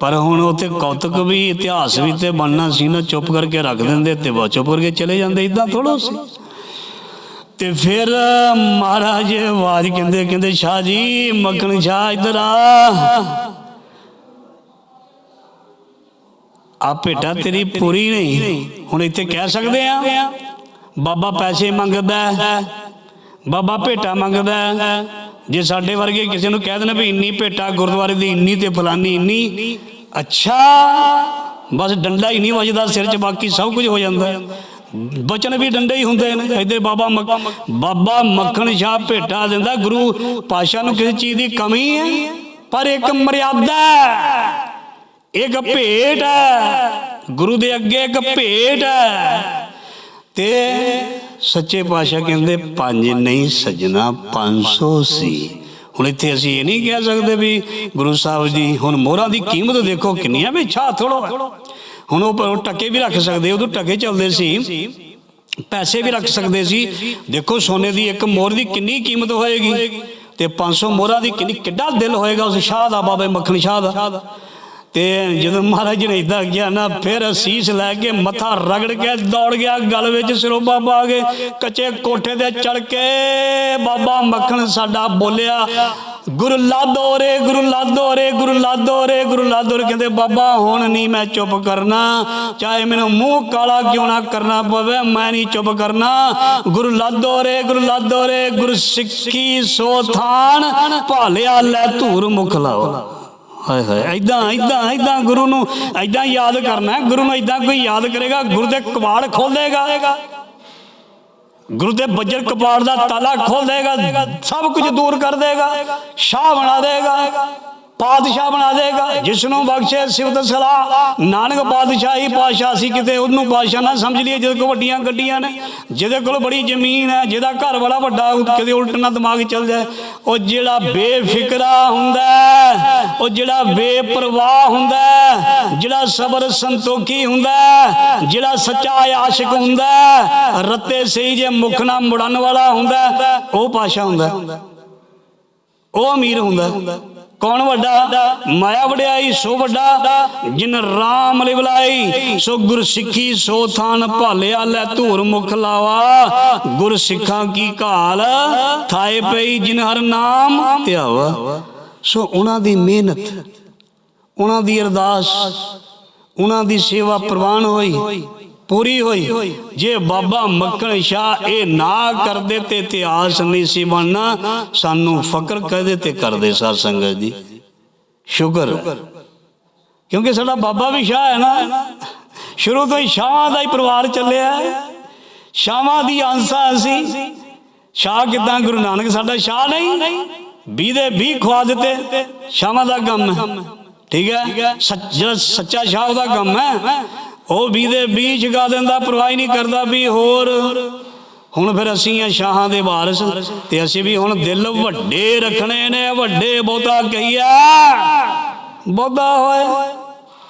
ਪਰ ਹੁਣ ਉੱਥੇ ਕੌਤਕ ਵੀ, ਇਤਿਹਾਸ ਵੀ ਤੇ ਬਣਨਾ ਸੀ ਨਾ, ਚੁੱਪ ਕਰਕੇ ਰੱਖ ਦਿੰਦੇ ਤੇ ਬਾ ਚੁੱਪ ਕਰਕੇ ਚਲੇ ਜਾਂਦੇ ਇਦਾਂ ਥੋੜੋ ਸੀ। ਤੇ ਫਿਰ ਮਹਾਰਾਜ ਆਵਾਜ਼ ਕਹਿੰਦੇ ਕਹਿੰਦੇ, ਸ਼ਾਹ ਜੀ, ਮੱਖਣ ਸ਼ਾਹ ਇੱਧਰ ਆ। ਆ ਭੇਟਾ ਤੇਰੀ ਪੂਰੀ ਨਹੀਂ। ਹੁਣ ਇੱਥੇ ਕਹਿ ਸਕਦੇ ਆ, ਬਾਬਾ ਪੈਸੇ ਮੰਗਦਾ ਹੈ, ਬਾਬਾ ਭੇਟਾ ਮੰਗਦਾ ਹੈ। ਜੇ ਸਾਡੇ ਵਰਗੇ ਕਿਸੇ ਨੂੰ ਕਹਿ ਦੇਣਾ ਵੀ ਇੰਨੀ ਭੇਟਾ ਗੁਰਦੁਆਰੇ ਦੀ ਇੰਨੀ ਤੇ ਫਲਾਨੀ ਇੰਨੀ, ਅੱਛਾ, ਬਸ ਡੰਡਾ ਹੀ ਨਹੀਂ ਵੱਜਦਾ ਸਿਰ 'ਚ, ਬਾਕੀ ਸਭ ਕੁਝ ਹੋ ਜਾਂਦਾ। ਬਚਨ ਵੀ ਡੰਡੇ ਹੀ ਹੁੰਦੇ ਨੇ, ਇੱਧਰ ਬਾਬਾ ਬਾਬਾ ਮੱਖਣ ਸ਼ਾਹ ਭੇਟਾ ਦਿੰਦਾ, ਗੁਰੂ ਪਾਸ਼ਾ ਨੂੰ ਕਿਸੇ ਚੀਜ਼ ਦੀ ਕਮੀ ਹੈ, ਪਰ ਇੱਕ ਮਰਿਆਦਾ ਇੱਕ ਭੇਟ ਹੈ, ਗੁਰੂ ਦੇ ਅੱਗੇ ਇੱਕ ਭੇਟ ਹੈ, ਤੇ ਸੱਚੇ ਪਾਤਸ਼ਾਹ ਕਹਿੰਦੇ, ਪੰਜ ਨਹੀਂ ਸਜਣਾ 500 ਸੀ ਹੁਣ ਇੱਥੇ ਅਸੀਂ ਇਹ ਨਹੀਂ ਕਹਿ ਸਕਦੇ ਵੀ ਗੁਰੂ ਸਾਹਿਬ ਜੀ ਹੁਣ ਮੋਹਰਾਂ ਦੀ ਕੀਮਤ ਦੇਖੋ ਕਿੰਨੀ ਹੈ ਵੀ ਛਾ ਥੋੜੋ ਹੁਣ ਉਹ ਪ- ਟੱਕੇ ਵੀ ਰੱਖ ਸਕਦੇ, ਉਦੋਂ ਟੱਕੇ ਚੱਲਦੇ ਸੀ, ਪੈਸੇ ਵੀ ਰੱਖ ਸਕਦੇ ਸੀ। ਦੇਖੋ, ਸੋਨੇ ਦੀ ਇੱਕ ਮੋਹਰ ਦੀ ਕਿੰਨੀ ਕੀਮਤ ਹੋਏਗੀ ਤੇ 500 ਮੋਹਰਾਂ ਦੀ ਕਿੰਨੀ, ਕਿੱਡਾ ਦਿਲ ਹੋਏਗਾ ਉਸ ਸ਼ਾਹ ਦਾ, ਬਾਬੇ ਮੱਖਣ ਸ਼ਾਹ ਦਾ। ਤੇ ਜਦੋਂ ਮਹਾਰਾਜ ਨੇ ਇਦਾਂ ਗਿਆ ਨਾ, ਫਿਰ ਅਸੀਸ ਲੈ ਕੇ ਮੱਥਾ ਰਗੜ ਕੇ ਦੌੜ ਗਿਆ, ਗਲ ਵਿੱਚ ਸਰੋਬਾ ਪਾ ਕੇ, ਕੱਚੇ ਕੋਠੇ ਤੇ ਚੜ ਕੇ ਬਾਬਾ ਮੱਖਣ ਸਾਡਾ ਬੋਲਿਆ, ਗੁਰੂ ਲਾਦੋ ਰੇ, ਗੁਰੂ ਲਾਦੋ ਰੇ, ਗੁਰੂ ਲਾਦੋ ਰੇ, ਗੁਰੂ ਲਾਦੋ ਰੇ। ਕਹਿੰਦੇ, ਬਾਬਾ, ਹੁਣ ਨਹੀਂ ਮੈਂ ਚੁੱਪ ਕਰਨਾ, ਚਾਹੇ ਮੈਨੂੰ ਮੂੰਹ ਕਾਲਾ ਕਿਉਂ ਨਾ ਕਰਨਾ ਪਵੇ, ਮੈਂ ਨਹੀਂ ਚੁੱਪ ਕਰਨਾ। ਗੁਰੂ ਲਾਦੋ ਰੇ, ਗੁਰੂ ਲਾਦੋ ਰੇ, ਗੁਰੂ ਸਿੱਖੀ ਸੋ ਥਾਨ, ਭਾਲਿਆ ਲੈ ਧੂਰ ਮੁਖ ਲਾਓ। ਹਾਏ ਹਾਏ ਐਦਾਂ ਐਦਾਂ ਐਦਾਂ ਗੁਰੂ ਨੂੰ ਐਦਾਂ ਯਾਦ ਕਰਨਾ, ਗੁਰੂ ਨੂੰ ਐਦਾਂ ਕੋਈ ਯਾਦ ਕਰੇਗਾ, ਗੁਰੂ ਦੇ ਕਬਾੜ ਖੋਲ ਦੇਗਾ ਗੁਰੂ ਦੇ ਬੱਜਰ ਕਪਾੜ ਦਾ ਤਾਲਾ ਖੋਲ ਦੇਗਾ ਸਭ ਕੁਝ ਦੂਰ ਕਰ ਦੇਗਾ, ਸ਼ਾਹ ਬਣਾ ਦੇਗਾ। ਪਾਤਸ਼ਾਹ ਬਣਾ ਦੇਗਾ ਜਿਸ ਨੂੰ ਬਖਸ਼ੇ ਸਿਫਤ ਸਲਾਹ ਨਾਨਕ ਪਾਤਸ਼ਾਹੀ ਪਾਤਸ਼ਾਹ ਸੀ ਕਿਤੇ ਉਹਨੂੰ ਪਾਤਸ਼ਾਹ ਨਾ ਸਮਝ ਲਈਏ, ਜਿਹਦੇ ਕੋਲ ਵੱਡੀਆਂ ਗੱਡੀਆਂ ਨੇ, ਜਿਹਦੇ ਕੋਲ ਬੜੀ ਜ਼ਮੀਨ ਹੈ, ਜਿਹਦਾ ਘਰ ਬੜਾ ਵੱਡਾ ਕਿਤੇ ਉਲਟ ਨਾ ਦਿਮਾਗ ਚੱਲ ਜਾਏ ਉਹ ਜਿਹੜਾ ਬੇਫਿਕਰਾ ਹੁੰਦਾ ਉਹ ਜਿਹੜਾ ਬੇਪਰਵਾਹ ਹੁੰਦਾ ਜਿਹੜਾ ਸਬਰ ਸੰਤੋਖੀ ਹੁੰਦਾ ਜਿਹੜਾ ਸੱਚਾ ਆਸ਼ਿਕ ਹੁੰਦਾ ਰੱਤੇ ਸਹੀ ਜੇ ਮੁਖ ਨਾ ਮੁੜਨ ਵਾਲਾ ਹੁੰਦਾ ਉਹ ਪਾਸ਼ਾ ਹੁੰਦਾ ਹੈ। ਉਹ ਅਮੀਰ ਹੁੰਦਾ ਹੈ। ਕੌਣ ਵੱਡਾ? ਮਾਇਆ ਵਡਿਆਈ ਸੋ ਵੱਡਾ। ਜਿਨ ਰਾਮ ਲਿ ਬੁਲਾਈ, ਸੋ ਗੁਰ ਸਿੱਖੀ ਸੋ ਥਾਨ ਭਾਲਿਆ, ਲੈ ਧੂਰ ਮੁਖ ਲਾਵਾ। ਗੁਰ ਸਿੱਖਾਂ ਕੀ ਕਾਲ ਥਾਏ ਪਈ ਜਿਨ ਹਰ ਨਾਮ ਧਿਆਵਾ। ਸੋ ਉਹਨਾਂ ਦੀ ਮਿਹਨਤ, ਉਹਨਾਂ ਦੀ ਅਰਦਾਸ, ਉਹਨਾਂ ਦੀ ਸੇਵਾ ਪ੍ਰਵਾਨ ਹੋਈ। ਪੂਰੀ ਹੋਈ। ਜੇ ਬਾਬਾ ਮੱਕਣ ਸ਼ਾਹ ਇਹ ਨਾ ਕਰਦੇ ਤੇ ਇਤਿਹਾਸ ਨਹੀਂ ਸੀ ਬਣਨਾ, ਸਾਨੂੰ ਫਕਰ ਕਹਦੇ ਤੇ ਕਰਦੇ ਸਾਧ ਸੰਗਤ ਜੀ। ਸ਼ੁਕਰ। ਕਿਉਂਕਿ ਸਾਡਾ ਬਾਬਾ ਵੀ ਸ਼ਾਹ ਹੈ ਨਾ। ਸ਼ੁਰੂ ਤੋਂ ਹੀ ਸ਼ਾਹਾਂ ਦਾ ਹੀ ਪਰਿਵਾਰ ਚੱਲਿਆ। ਹੈ ਸ਼ਾਹਾਂ ਦੀ ਅੰਸਾ ਅਸੀਂ। ਸ਼ਾਹ ਕਿਦਾਂ? ਗੁਰੂ ਨਾਨਕ ਸਾਡਾ ਸ਼ਾਹ ਨਹੀਂ। ਵੀਹ ਦੇ 20 ਖਵਾ ਦਿੱਤੇ। ਸ਼ਾਹਾਂ ਦਾ ਕੰਮ ਹੈ। ਠੀਕ ਹੈ? ਜਿਹੜਾ ਸੱਚਾ ਸ਼ਾਹ ਉਹਦਾ ਕੰਮ ਹੈ। ਉਹ ਵੀ ਦੇ 20 ਜਗਾ ਦਿੰਦਾ, ਪਰਵਾਹ ਹੀ ਨਹੀਂ ਕਰਦਾ ਵੀ ਹੋਰ। ਹੁਣ ਫਿਰ ਅਸੀਂ ਆ ਸ਼ਾਹਾਂ ਦੇ ਵਾਰਸ ਤੇ ਅਸੀਂ ਵੀ ਹੁਣ ਦਿਲ ਵੱਡੇ ਰੱਖਣੇ ਨੇ, ਵੱਡੇ ਬਹੁਤਾ ਕਹੀਆ ਬਹੁਤਾ ਹੋਏ।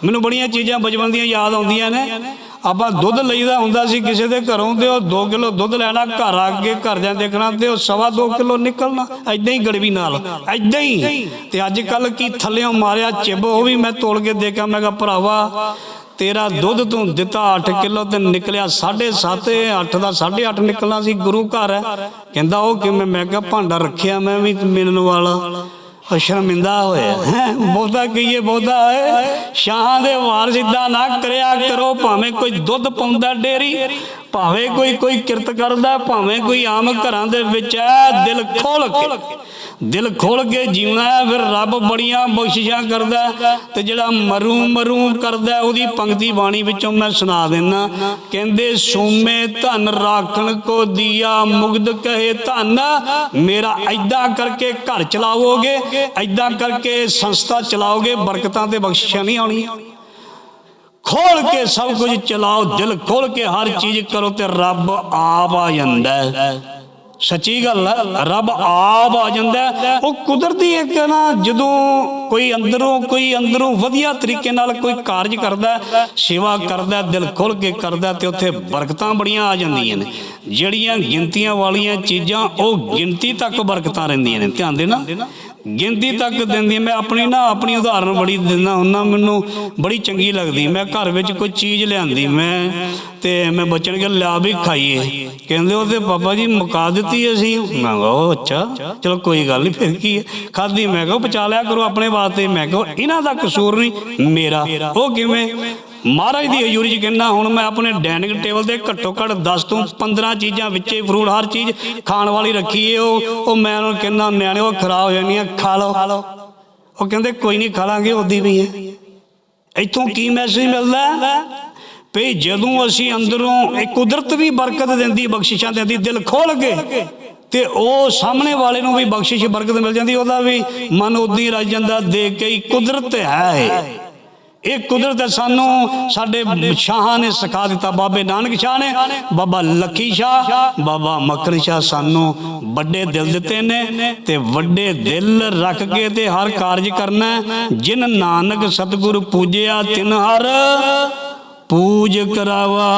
ਮੈਨੂੰ ਬੜੀਆਂ ਚੀਜ਼ਾਂ ਬਚਪਨ ਦੀਆਂ ਯਾਦ ਆਉਂਦੀਆਂ ਨੇ। ਆਪਾਂ ਦੁੱਧ ਲਈਦਾ ਹੁੰਦਾ ਸੀ ਕਿਸੇ ਦੇ ਘਰੋਂ ਤੇ ਉਹ 2 ਕਿਲੋ ਦੁੱਧ ਲੈਣਾ, ਘਰ ਆ ਕੇ ਘਰ ਜਾਂ ਦੇਖਣਾ ਤੇ ਉਹ ਸਵਾ 2 ਕਿਲੋ ਨਿਕਲਣਾ ਐਦਾਂ ਹੀ ਗੜਵੀ ਨਾਲ ਐਦਾਂ ਹੀ। ਤੇ ਅੱਜ ਕੱਲ ਕੀ ਥੱਲਿਓਂ ਮਾਰਿਆ ਚਿਬ, ਉਹ ਵੀ ਮੈਂ ਤੋੜ ਕੇ ਦੇਖਿਆ, ਮੈਂ ਕਿਹਾ ਭਰਾਵਾ ਤੇਰਾ ਦੁੱਧ ਤੂੰ ਦਿੱਤਾ 8 ਕਿਲੋ ਤੇ ਨਿਕਲਿਆ 7.5 8 ਦਾ 8.5 ਨਿਕਲਣਾ ਸੀ, ਗੁਰੂ ਘਰ ਹੈ। ਕਹਿੰਦਾ ਉਹ ਕਿਵੇਂ? ਮੈਂ ਕਿਹਾ ਭਾਂਡਾ ਰੱਖਿਆ ਮੈਂ ਵੀ ਮਿਲਣ ਵਾਲਾ। ਸ਼ਰਮਿੰਦਾ ਹੋਇਆ। ਬਹੁਤਾ ਕਹੀਏ, ਬਹੁਤਾ ਹੈ ਸ਼ਾਹਾਂ ਦੇ ਵਾਰ ਇਦਾਂ ਨਾ ਕਰਿਆ ਕਰੋ, ਭਾਵੇਂ ਕੋਈ ਦੁੱਧ ਪਾਉਂਦਾ ਡੇਰੀ, ਭਾਵੇਂ ਕੋਈ ਕੋਈ ਕਿਰਤ ਕਰਦਾ, ਭਾਵੇਂ ਕੋਈ ਆਮ ਘਰਾਂ ਦੇ ਵਿੱਚ ਹੈ, ਦਿਲ ਖੋਲ ਕੇ। ਦਿਲ ਖੋਲ ਕੇ ਜਿਉਣਾ ਹੈ, ਫਿਰ ਰੱਬ ਬੜੀਆਂ ਬਖਸ਼ਿਸ਼ਾਂ ਕਰਦਾ ਤੇ ਜਿਹੜਾ ਮਰੂ ਮਰੂ ਕਰਦਾ ਉਹਦੀ ਪੰਕਤੀ ਬਾਣੀ ਵਿੱਚੋਂ ਮੈਂ ਸੁਣਾ ਦਿੰਨਾ। ਕਹਿੰਦੇ, ਸੋਮੇ ਧਨ ਰਾਖਣ ਕੋ ਦੀਆ ਮੁਗਦ ਕਹੇ ਧਨ, ਮੇਰਾ ਐਦਾਂ ਕਰਕੇ ਘਰ ਚਲਾਵੋਗੇ ਐਦਾਂ ਕਰਕੇ ਸੰਸਥਾ ਚਲਾਓਗੇ, ਬਰਕਤਾਂ ਤੇ ਬਖਸ਼ਿਸ਼ਾਂ ਨਹੀਂ ਆਉਣੀਆਂ। ਖੋਲ ਕੇ ਸਭ ਕੁਝ ਚਲਾਓ, ਦਿਲ ਖੋਲ ਕੇ ਹਰ ਚੀਜ਼ ਕਰੋ ਤੇ ਰੱਬ ਆਪ ਆ ਜਾਂਦਾ ਹੈ। ਸੱਚੀ ਗੱਲ ਹੈ, ਰੱਬ ਆਪ ਆ ਜਾਂਦਾ ਉਹ ਕੁਦਰਤੀ ਇੱਕ ਨਾ ਜਦੋਂ ਕੋਈ ਅੰਦਰੋਂ ਕੋਈ ਅੰਦਰੋਂ ਵਧੀਆ ਤਰੀਕੇ ਨਾਲ ਕੋਈ ਕਾਰਜ ਕਰਦਾ ਸੇਵਾ ਕਰਦਾ ਦਿਲ ਖੁੱਲ ਕੇ ਕਰਦਾ ਹੈ ਤੇ ਉੱਥੇ ਬਰਕਤਾਂ ਬੜੀਆਂ ਆ ਜਾਂਦੀਆਂ ਨੇ। ਜਿਹੜੀਆਂ ਗਿਣਤੀਆਂ ਵਾਲੀਆਂ ਚੀਜ਼ਾਂ ਉਹ ਗਿਣਤੀ ਤੱਕ ਬਰਕਤਾਂ ਰਹਿੰਦੀਆਂ ਨੇ। ਧਿਆਨ ਦੇਣਾ। ਗਿਣਤੀ ਤੱਕ ਦਿੰਦੀ ਮੈਂ ਆਪਣੀ ਨਾ ਆਪਣੀ ਉਦਾਹਰਨ ਬੜੀ ਦਿੰਦਾ ਹੁੰਨਾ ਮੈਨੂੰ ਬੜੀ ਚੰਗੀ ਲੱਗਦੀ। ਮੈਂ ਘਰ ਵਿੱਚ ਕੋਈ ਚੀਜ਼ ਲਿਆਂਦੀ। ਮੈਂ ਤੇ ਮੈਂ ਬਚਣ ਕੇ ਲਿਆ ਵੀ ਖਾਈਏ। ਕਹਿੰਦੇ ਉਹ ਤੇ ਪਾਪਾ ਜੀ ਮੁਕਾ ਦਿੱਤੀ ਅਸੀਂ। ਮੈਂ ਕਿਹਾ ਅੱਛਾ। ਚਲੋ ਕੋਈ ਗੱਲ ਨਹੀਂ ਫਿਰ ਕੀ ਹੈ? ਖਾਦੀ ਮੈਂ ਕਿਹਾ ਪਚਾ ਲਿਆ ਕਰੋ ਆਪਣੇ ਵਾਸਤੇ। ਮੈਂ ਕਿਹਾ, ਇਹਨਾਂ ਦਾ ਕਸੂਰ ਨਹੀਂ ਮੇਰਾ। ਉਹ ਕਿਵੇਂ? ਮਹਾਰਾਜ ਦੀ ਹਜ਼ੂਰੀ 'ਚ ਕਹਿੰਦਾ, ਹੁਣ ਮੈਂ ਆਪਣੇ ਡਾਈਨਿੰਗ ਟੇਬਲ ਤੇ ਘੱਟੋ ਘੱਟ 10 ਤੋਂ 15 ਚੀਜ਼ਾਂ ਵਿੱਚੇ ਫਰੂਟ ਹਰ ਚੀਜ਼ ਖਾਣ ਵਾਲੀ ਰੱਖੀ ਏ ਉਹ ਉਹ ਮੈਂ ਉਹਨੂੰ ਕਹਿੰਦਾ, ਨਿਆਣੇ, ਉਹ ਖਰਾਬ ਹੋ ਜਾਣੀਆਂ, ਖਾ ਲਓ। ਉਹ ਕਹਿੰਦੇ, ਕੋਈ ਨਹੀਂ ਖਾ ਲਾਂਗੇ ਉਹਦੀ ਵੀ ਹੈ ਇੱਥੋਂ ਕੀ ਮੈਸੇਜ ਮਿਲਦਾ? ਹੈ? ਵੀ ਜਦੋਂ ਅਸੀਂ ਅੰਦਰੋਂ ਇਹ ਕੁਦਰਤ ਵੀ ਬਰਕਤ ਦਿੰਦੀ, ਬਖਸ਼ਿਸ਼ਾਂ ਦਿੰਦੀ, ਦਿਲ ਖੋਲ ਕੇ, ਤੇ ਉਹ ਸਾਹਮਣੇ ਵਾਲੇ ਨੂੰ ਵੀ ਬਖਸ਼ਿਸ਼, ਬਰਕਤ ਮਿਲ ਜਾਂਦੀ, ਉਹਦਾ ਵੀ ਮਨ ਉਦੋਂ ਹੀ ਰਜ ਜਾਂਦਾ, ਦੇਖ ਕੇ ਹੀ ਕੁਦਰਤ ਹੈ। ਇਹ ਕੁਦਰਤ ਸਾਨੂੰ। ਸਾਡੇ ਸ਼ਾਹਾਂ ਨੇ ਸਿਖਾ ਦਿੱਤਾ, ਬਾਬੇ ਨਾਨਕ ਸ਼ਾਹ ਨੇ। ਬਾਬਾ ਲੱਖੀ ਸ਼ਾਹ, ਬਾਬਾ ਮੱਕਰ ਸ਼ਾਹ ਸਾਨੂੰ ਵੱਡੇ ਦਿਲ ਦਿੱਤੇ ਨੇ ਤੇ ਵੱਡੇ ਦਿਲ ਰੱਖ ਕੇ ਤੇ ਹਰ ਕਾਰਜ ਕਰਨਾ ਜਿਨ ਨਾਨਕ ਸਤਿਗੁਰ ਪੂਜਿਆ, ਤਿਨ ਹਰ ਪੂਜ ਕਰਾਵਾ।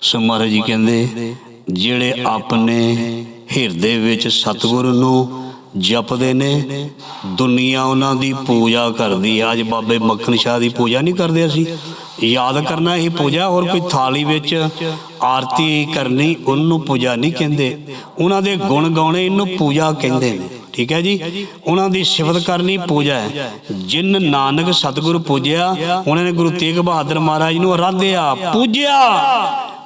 ਸੋ ਮਹਾਰਾਜ ਜੀ ਕਹਿੰਦੇ, ਜਿਹੜੇ ਆਪਣੇ ਹਿਰਦੇ ਵਿੱਚ ਸਤਿਗੁਰੂ ਨੂੰ ਜਪਦੇ ਨੇ। ਦੁਨੀਆ ਉਹਨਾਂ ਦੀ ਪੂਜਾ ਕਰਦੀ ਹੈ ਅੱਜ ਬਾਬੇ ਮੱਖਣ ਸ਼ਾਹ ਦੀ ਪੂਜਾ ਨਹੀਂ ਕਰਦੇ ਅਸੀਂ। ਯਾਦ ਕਰਨਾ ਹੀ ਪੂਜਾ, ਹੋਰ ਕੋਈ ਥਾਲੀ ਵਿੱਚ ਆਰਤੀ ਕਰਨੀ, ਉਹਨੂੰ ਪੂਜਾ ਨਹੀਂ ਕਹਿੰਦੇ। ਉਹਨਾਂ ਦੇ ਗੁਣ ਗਾਉਣੇ ਇਹਨੂੰ ਪੂਜਾ ਕਹਿੰਦੇ ਨੇ। ਠੀਕ ਹੈ ਜੀ? ਉਹਨਾਂ ਦੀ ਸਿਫਤ ਕਰਨੀ ਪੂਜਾ ਹੈ। ਜਿਨ ਨਾਨਕ ਸਤਿਗੁਰੂ ਪੂਜਿਆ, ਉਹਨਾਂ ਨੇ ਗੁਰੂ ਤੇਗ ਬਹਾਦਰ ਮਹਾਰਾਜ ਨੂੰ ਆਰਾਧਿਆ ਪੂਜਿਆ।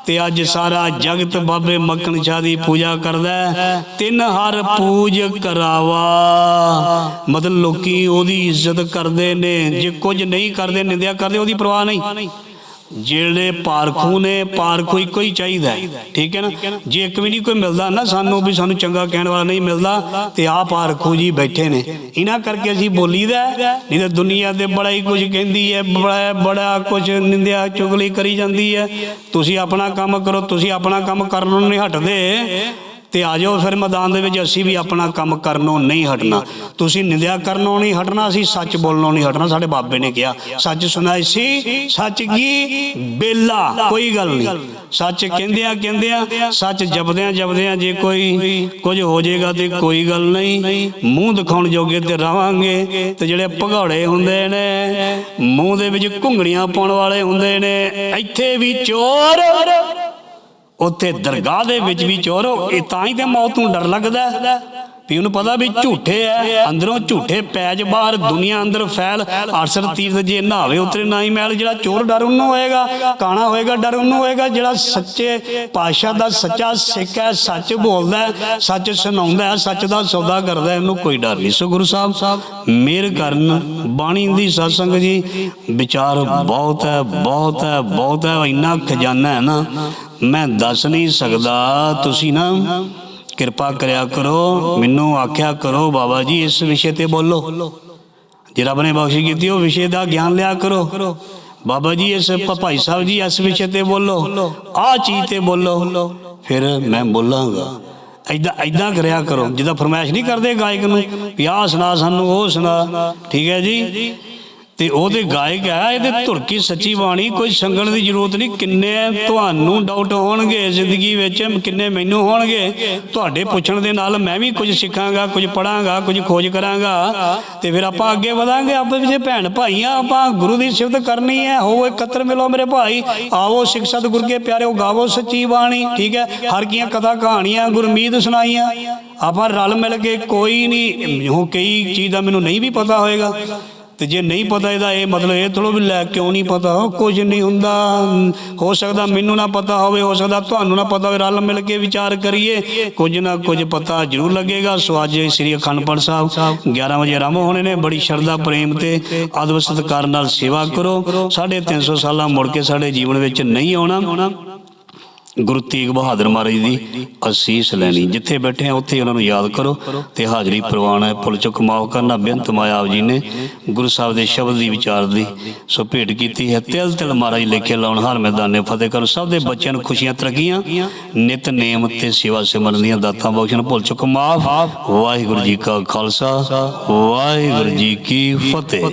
ਤੇ ਅੱਜ ਸਾਰਾ ਜਗਤ ਬਾਬੇ ਮੱਕਣ ਸ਼ਾਹ ਦੀ ਪੂਜਾ ਕਰਦਾ ਤਿੰਨ ਹਰ ਪੂਜ ਕਰਾਵਾ। ਮਤਲਬ ਲੋਕੀ ਉਹਦੀ ਇੱਜ਼ਤ ਕਰਦੇ ਨੇ। ਜੇ ਕੁਝ ਨਹੀਂ ਕਰਦੇ, ਨਿੰਦਿਆ ਕਰਦੇ, ਉਹਦੀ ਪਰਵਾਹ ਨਹੀਂ। ਜਿਹੜੇ ਪਾਰਖੂ ਨੇ, ਪਾਰਖੂ ਇੱਕੋ ਹੀ ਚਾਹੀਦਾ ਠੀਕ ਹੈ ਨਾ? ਜੇ ਇੱਕ ਵੀ ਨਹੀਂ ਕੋਈ ਮਿਲਦਾ ਨਾ ਸਾਨੂੰ ਵੀ ਸਾਨੂੰ ਚੰਗਾ ਕਹਿਣ ਵਾਲਾ ਨਹੀਂ ਮਿਲਦਾ, ਤੇ ਆਹ ਪਾਰਖੂ ਜੀ ਬੈਠੇ ਨੇ। ਇਹਨਾਂ ਕਰਕੇ ਅਸੀਂ ਬੋਲੀਦਾ ਹੈ। ਨਹੀਂ ਤਾਂ ਦੁਨੀਆ ਤੇ ਬੜਾ ਹੀ ਕੁਝ ਕਹਿੰਦੀ ਹੈ, ਬੜਾ ਬੜਾ ਕੁਝ ਨਿੰਦਿਆ ਚੁਗਲੀ ਕਰੀ ਜਾਂਦੀ ਹੈ। ਤੁਸੀਂ ਆਪਣਾ ਕੰਮ ਕਰੋ, ਤੁਸੀਂ ਆਪਣਾ ਕੰਮ ਕਰਨ ਨੂੰ ਨਹੀਂ ਹਟਦੇ। ਤੇ ਆ ਜਾਓ, ਫਿਰ ਮੈਦਾਨ ਦੇ ਵਿੱਚ ਅਸੀਂ ਵੀ ਆਪਣਾ ਕੰਮ ਕਰਨੋਂ ਨਹੀਂ ਹਟਣਾ। ਤੁਸੀਂ ਨਿੰਦਿਆ ਕਰਨੋਂ ਨਹੀਂ ਹਟਣਾ, ਅਸੀਂ ਸੱਚ ਬੋਲਣੋਂ ਨਹੀਂ ਹਟਣਾ, ਸਾਡੇ ਬਾਬੇ ਨੇ ਕਿਹਾ। ਸੱਚ ਸੁਣਾਈ ਸੀ, ਸੱਚ ਕੀ? ਬੇਲਾ, ਕੋਈ ਗੱਲ ਨਹੀਂ। ਸੱਚ ਕਹਿੰਦਿਆਂ ਕਹਿੰਦਿਆਂ, ਸੱਚ ਜਪਦਿਆਂ ਜਪਦਿਆਂ ਜੇ ਕੋਈ ਕੁਝ ਹੋ ਜਾਏਗਾ ਤੇ ਕੋਈ ਗੱਲ ਨਹੀਂ। ਮੂੰਹ ਦਿਖਾਉਣ ਜੋਗੇ ਤੇ ਰਵਾਂਗੇ ਤੇ ਜਿਹੜੇ ਭਗੌੜੇ ਹੁੰਦੇ ਨੇ, ਮੂੰਹ ਦੇ ਵਿੱਚ ਘੁੰਗੜੀਆਂ ਪਾਉਣ ਵਾਲੇ ਹੁੰਦੇ ਨੇ, ਇੱਥੇ ਵੀ ਚੋਰ ਉੱਥੇ ਦਰਗਾਹ ਦੇ ਵਿੱਚ ਵੀ ਚੋਰ ਹੋ ਇਹ ਤਾਂ ਹੀ ਤੇ ਮੌਤ ਨੂੰ ਡਰ ਲੱਗਦਾ ਵੀ ਉਹਨੂੰ ਪਤਾ ਵੀ ਝੂਠੇ ਐ, ਅੰਦਰੋਂ ਝੂਠੇ ਪੈਜ ਬਾਹਰ, ਦੁਨੀਆ ਅੰਦਰ ਫੈਲ ਅਰਸਰ ਤੀਰਥ ਜੇ ਨਹਾਵੇ ਉਤਰੇ ਨਾ ਹੀ ਮੈਲ ਜਿਹੜਾ ਚੋਰ ਡਰ ਉਹਨੂੰ ਹੋਏਗਾ, ਕਾਣਾ ਹੋਏਗਾ, ਡਰ ਉਹਨੂੰ ਹੋਏਗਾ, ਜਿਹੜਾ ਸੱਚੇ ਪਾਤਸ਼ਾਹ ਦਾ ਸੱਚਾ ਸਿੱਖ ਹੈ ਸੱਚ ਬੋਲਦਾ ਸੱਚ ਸੁਣਾਉਂਦਾ ਸੱਚ ਦਾ ਸੌਦਾ ਕਰਦਾ ਇਹਨੂੰ ਕੋਈ ਡਰ ਨਹੀਂ। ਸੋ ਗੁਰੂ ਸਾਹਿਬ, ਮੇਰ ਕਰਨ, ਬਾਣੀ ਦੀ ਸਤਸੰਗ ਜੀ, ਵਿਚਾਰ ਬਹੁਤ ਹੈ ਬਹੁਤ ਹੈ ਬਹੁਤ ਹੈ ਇੰਨਾ ਖਜ਼ਾਨਾ ਹੈ ਨਾ ਮੈਂ ਦੱਸ ਨਹੀਂ ਸਕਦਾ। ਤੁਸੀਂ ਨਾ ਕਿਰਪਾ ਕਰਿਆ ਕਰੋ। ਮੈਨੂੰ ਆਖਿਆ ਕਰੋ ਬਾਬਾ ਜੀ, ਇਸ ਵਿਸ਼ੇ ਤੇ ਬੋਲੋ। ਜੇ ਰੱਬ ਨੇ ਬਖਸ਼ਿਸ਼ ਕੀਤੀ, ਉਹ ਵਿਸ਼ੇ ਦਾ ਗਿਆਨ ਲਿਆ ਕਰੋ। ਬਾਬਾ ਜੀ, ਇਸ ਭਾਈ ਸਾਹਿਬ ਜੀ, ਇਸ ਵਿਸ਼ੇ ਤੇ ਬੋਲੋ। ਆਹ ਚੀਜ਼ ਤੇ ਬੋਲੋ। ਫਿਰ ਮੈਂ ਬੋਲਾਂਗਾ। ਐਦਾਂ ਐਦਾਂ ਕਰਿਆ ਕਰੋ। ਜਿੱਦਾਂ ਫਰਮਾਇਸ਼ ਨਹੀਂ ਕਰਦੇ ਗਾਇਕ ਨੂੰ, ਵੀ ਆਹ ਸੁਣਾ ਸਾਨੂੰ, ਉਹ ਸੁਣਾ। ਠੀਕ ਹੈ ਜੀ? ਤੇ ਉਹਦੇ ਗਾਇਕ ਹੈ ਇਹਦੇ ਧੁਰਕੀ ਸੱਚੀ ਬਾਣੀ, ਕੋਈ ਸੰਗਣ ਦੀ ਜ਼ਰੂਰਤ ਨਹੀਂ। ਕਿੰਨੇ ਤੁਹਾਨੂੰ ਡਾਊਟ ਹੋਣਗੇ ਜ਼ਿੰਦਗੀ ਵਿੱਚ, ਕਿੰਨੇ ਮੈਨੂੰ ਹੋਣਗੇ। ਤੁਹਾਡੇ ਪੁੱਛਣ ਦੇ ਨਾਲ ਮੈਂ ਵੀ ਕੁਝ ਸਿੱਖਾਂਗਾ, ਕੁਝ ਪੜਾਂਗਾ ਕੁਝ ਖੋਜ ਕਰਾਂਗਾ। ਤੇ ਫਿਰ ਆਪਾਂ ਅੱਗੇ ਵਧਾਂਗੇ। ਆਪੇ ਵਿੱਚ ਭੈਣ ਆ ਆਪਾਂ ਗੁਰੂ ਦੀ ਸਿਫਤ ਕਰਨੀ ਹੈ। ਹੋਵੋ ਇਕੱਤਰ ਮਿਲੋ ਮੇਰੇ ਭਾਈ। ਆਵੋ ਸਿੱਖ ਸਤਿਗੁਰ ਕੇ ਪਿਆਰਿਓ, ਗਾਵੋ ਸੱਚੀ ਬਾਣੀ, ਠੀਕ ਹੈ? ਹਰ ਕੀਆਂ ਕਥਾ ਕਹਾਣੀਆਂ, ਗੁਰਮੀਤ ਸੁਣਾਈਆਂ। ਆਪਾਂ ਰਲ ਮਿਲ ਕੇ ਕੋਈ ਨਹੀਂ ਹੋ ਕਈ ਚੀਜ਼ ਦਾ ਮੈਨੂੰ ਨਹੀਂ ਵੀ ਪਤਾ ਹੋਏਗਾ। ਤੇ ਜੇ ਨਹੀਂ ਪਤਾ ਇਹਦਾ ਇਹ ਮਤਲਬ ਇਹ ਥੋੜੋ ਵੀ ਲੈ ਕਿਉਂ ਨਹੀਂ ਪਤਾ? ਕੁਝ ਨਹੀਂ ਹੁੰਦਾ। ਹੋ ਸਕਦਾ ਮੈਨੂੰ ਨਾ ਪਤਾ ਹੋਵੇ, ਹੋ ਸਕਦਾ ਤੁਹਾਨੂੰ ਨਾ ਪਤਾ ਹੋਵੇ। ਰਲ ਮਿਲ ਕੇ ਵਿਚਾਰ ਕਰੀਏ। ਕੁਝ ਨਾ ਕੁਝ ਪਤਾ ਜ਼ਰੂਰ ਲੱਗੇਗਾ। ਸੋ ਅੱਜ ਸ੍ਰੀ ਅਖੰਡ ਪਾਠ ਸਾਹਿਬ 11 ਵਜੇ ਆਰੰਭ ਹੋਣੇ ਨੇ। ਬੜੀ ਸ਼ਰਧਾ, ਪ੍ਰੇਮ ਤੇ ਅਦਬ ਸਤਕਾਰ ਨਾਲ ਸੇਵਾ ਕਰੋ। 350 ਸਾਲਾਂ ਮੁੜ ਕੇ ਸਾਡੇ ਜੀਵਨ ਵਿੱਚ ਨਹੀਂ ਆਉਣਾ। ਗੁਰੂ ਤੇਗ ਬਹਾਦਰ ਮਹਾਰਾਜ ਦੀ ਅਸੀਸ ਲੈਣੀ। ਜਿੱਥੇ ਬੈਠੇ ਆ ਉੱਥੇ ਉਹਨਾਂ ਨੂੰ ਯਾਦ ਕਰੋ ਤੇ ਹਾਜ਼ਰੀ ਪ੍ਰਵਾਨ ਹੈ। ਭੁੱਲ ਚੁੱਕ ਮਾਫ ਕਰਨਾ ਬੇਨਤ ਮਾਇਆ ਆਪ ਜੀ ਨੇ ਗੁਰੂ ਸਾਹਿਬ ਦੇ ਸ਼ਬਦ ਦੀ ਵਿਚਾਰ ਦੀ ਸੋ ਭੇਟ ਕੀਤੀ ਹੈ। ਤਿਲ ਤਿਲ ਮਹਾਰਾਜ ਲਿਖੇ ਲਾਉਣ ਹਰ ਮੈਦਾਨੇ ਫਤਿਹ ਕਰੋ ਸਭ ਦੇ ਬੱਚਿਆਂ ਨੂੰ ਖੁਸ਼ੀਆਂ ਤਰੱਕੀਆਂ ਨਿਤ ਨੇਮ ਤੇ ਸੇਵਾ ਸਿਮਰਨ ਦੀਆਂ ਦਾਤਾਂ ਬਖਸ਼ਣ। ਭੁੱਲ ਚੁੱਕ ਮਾਫ। ਵਾਹਿਗੁਰੂ ਜੀ ਕਾ ਖਾਲਸਾ। ਵਾਹਿਗੁਰੂ ਜੀ ਕੀ ਫਤਿਹ।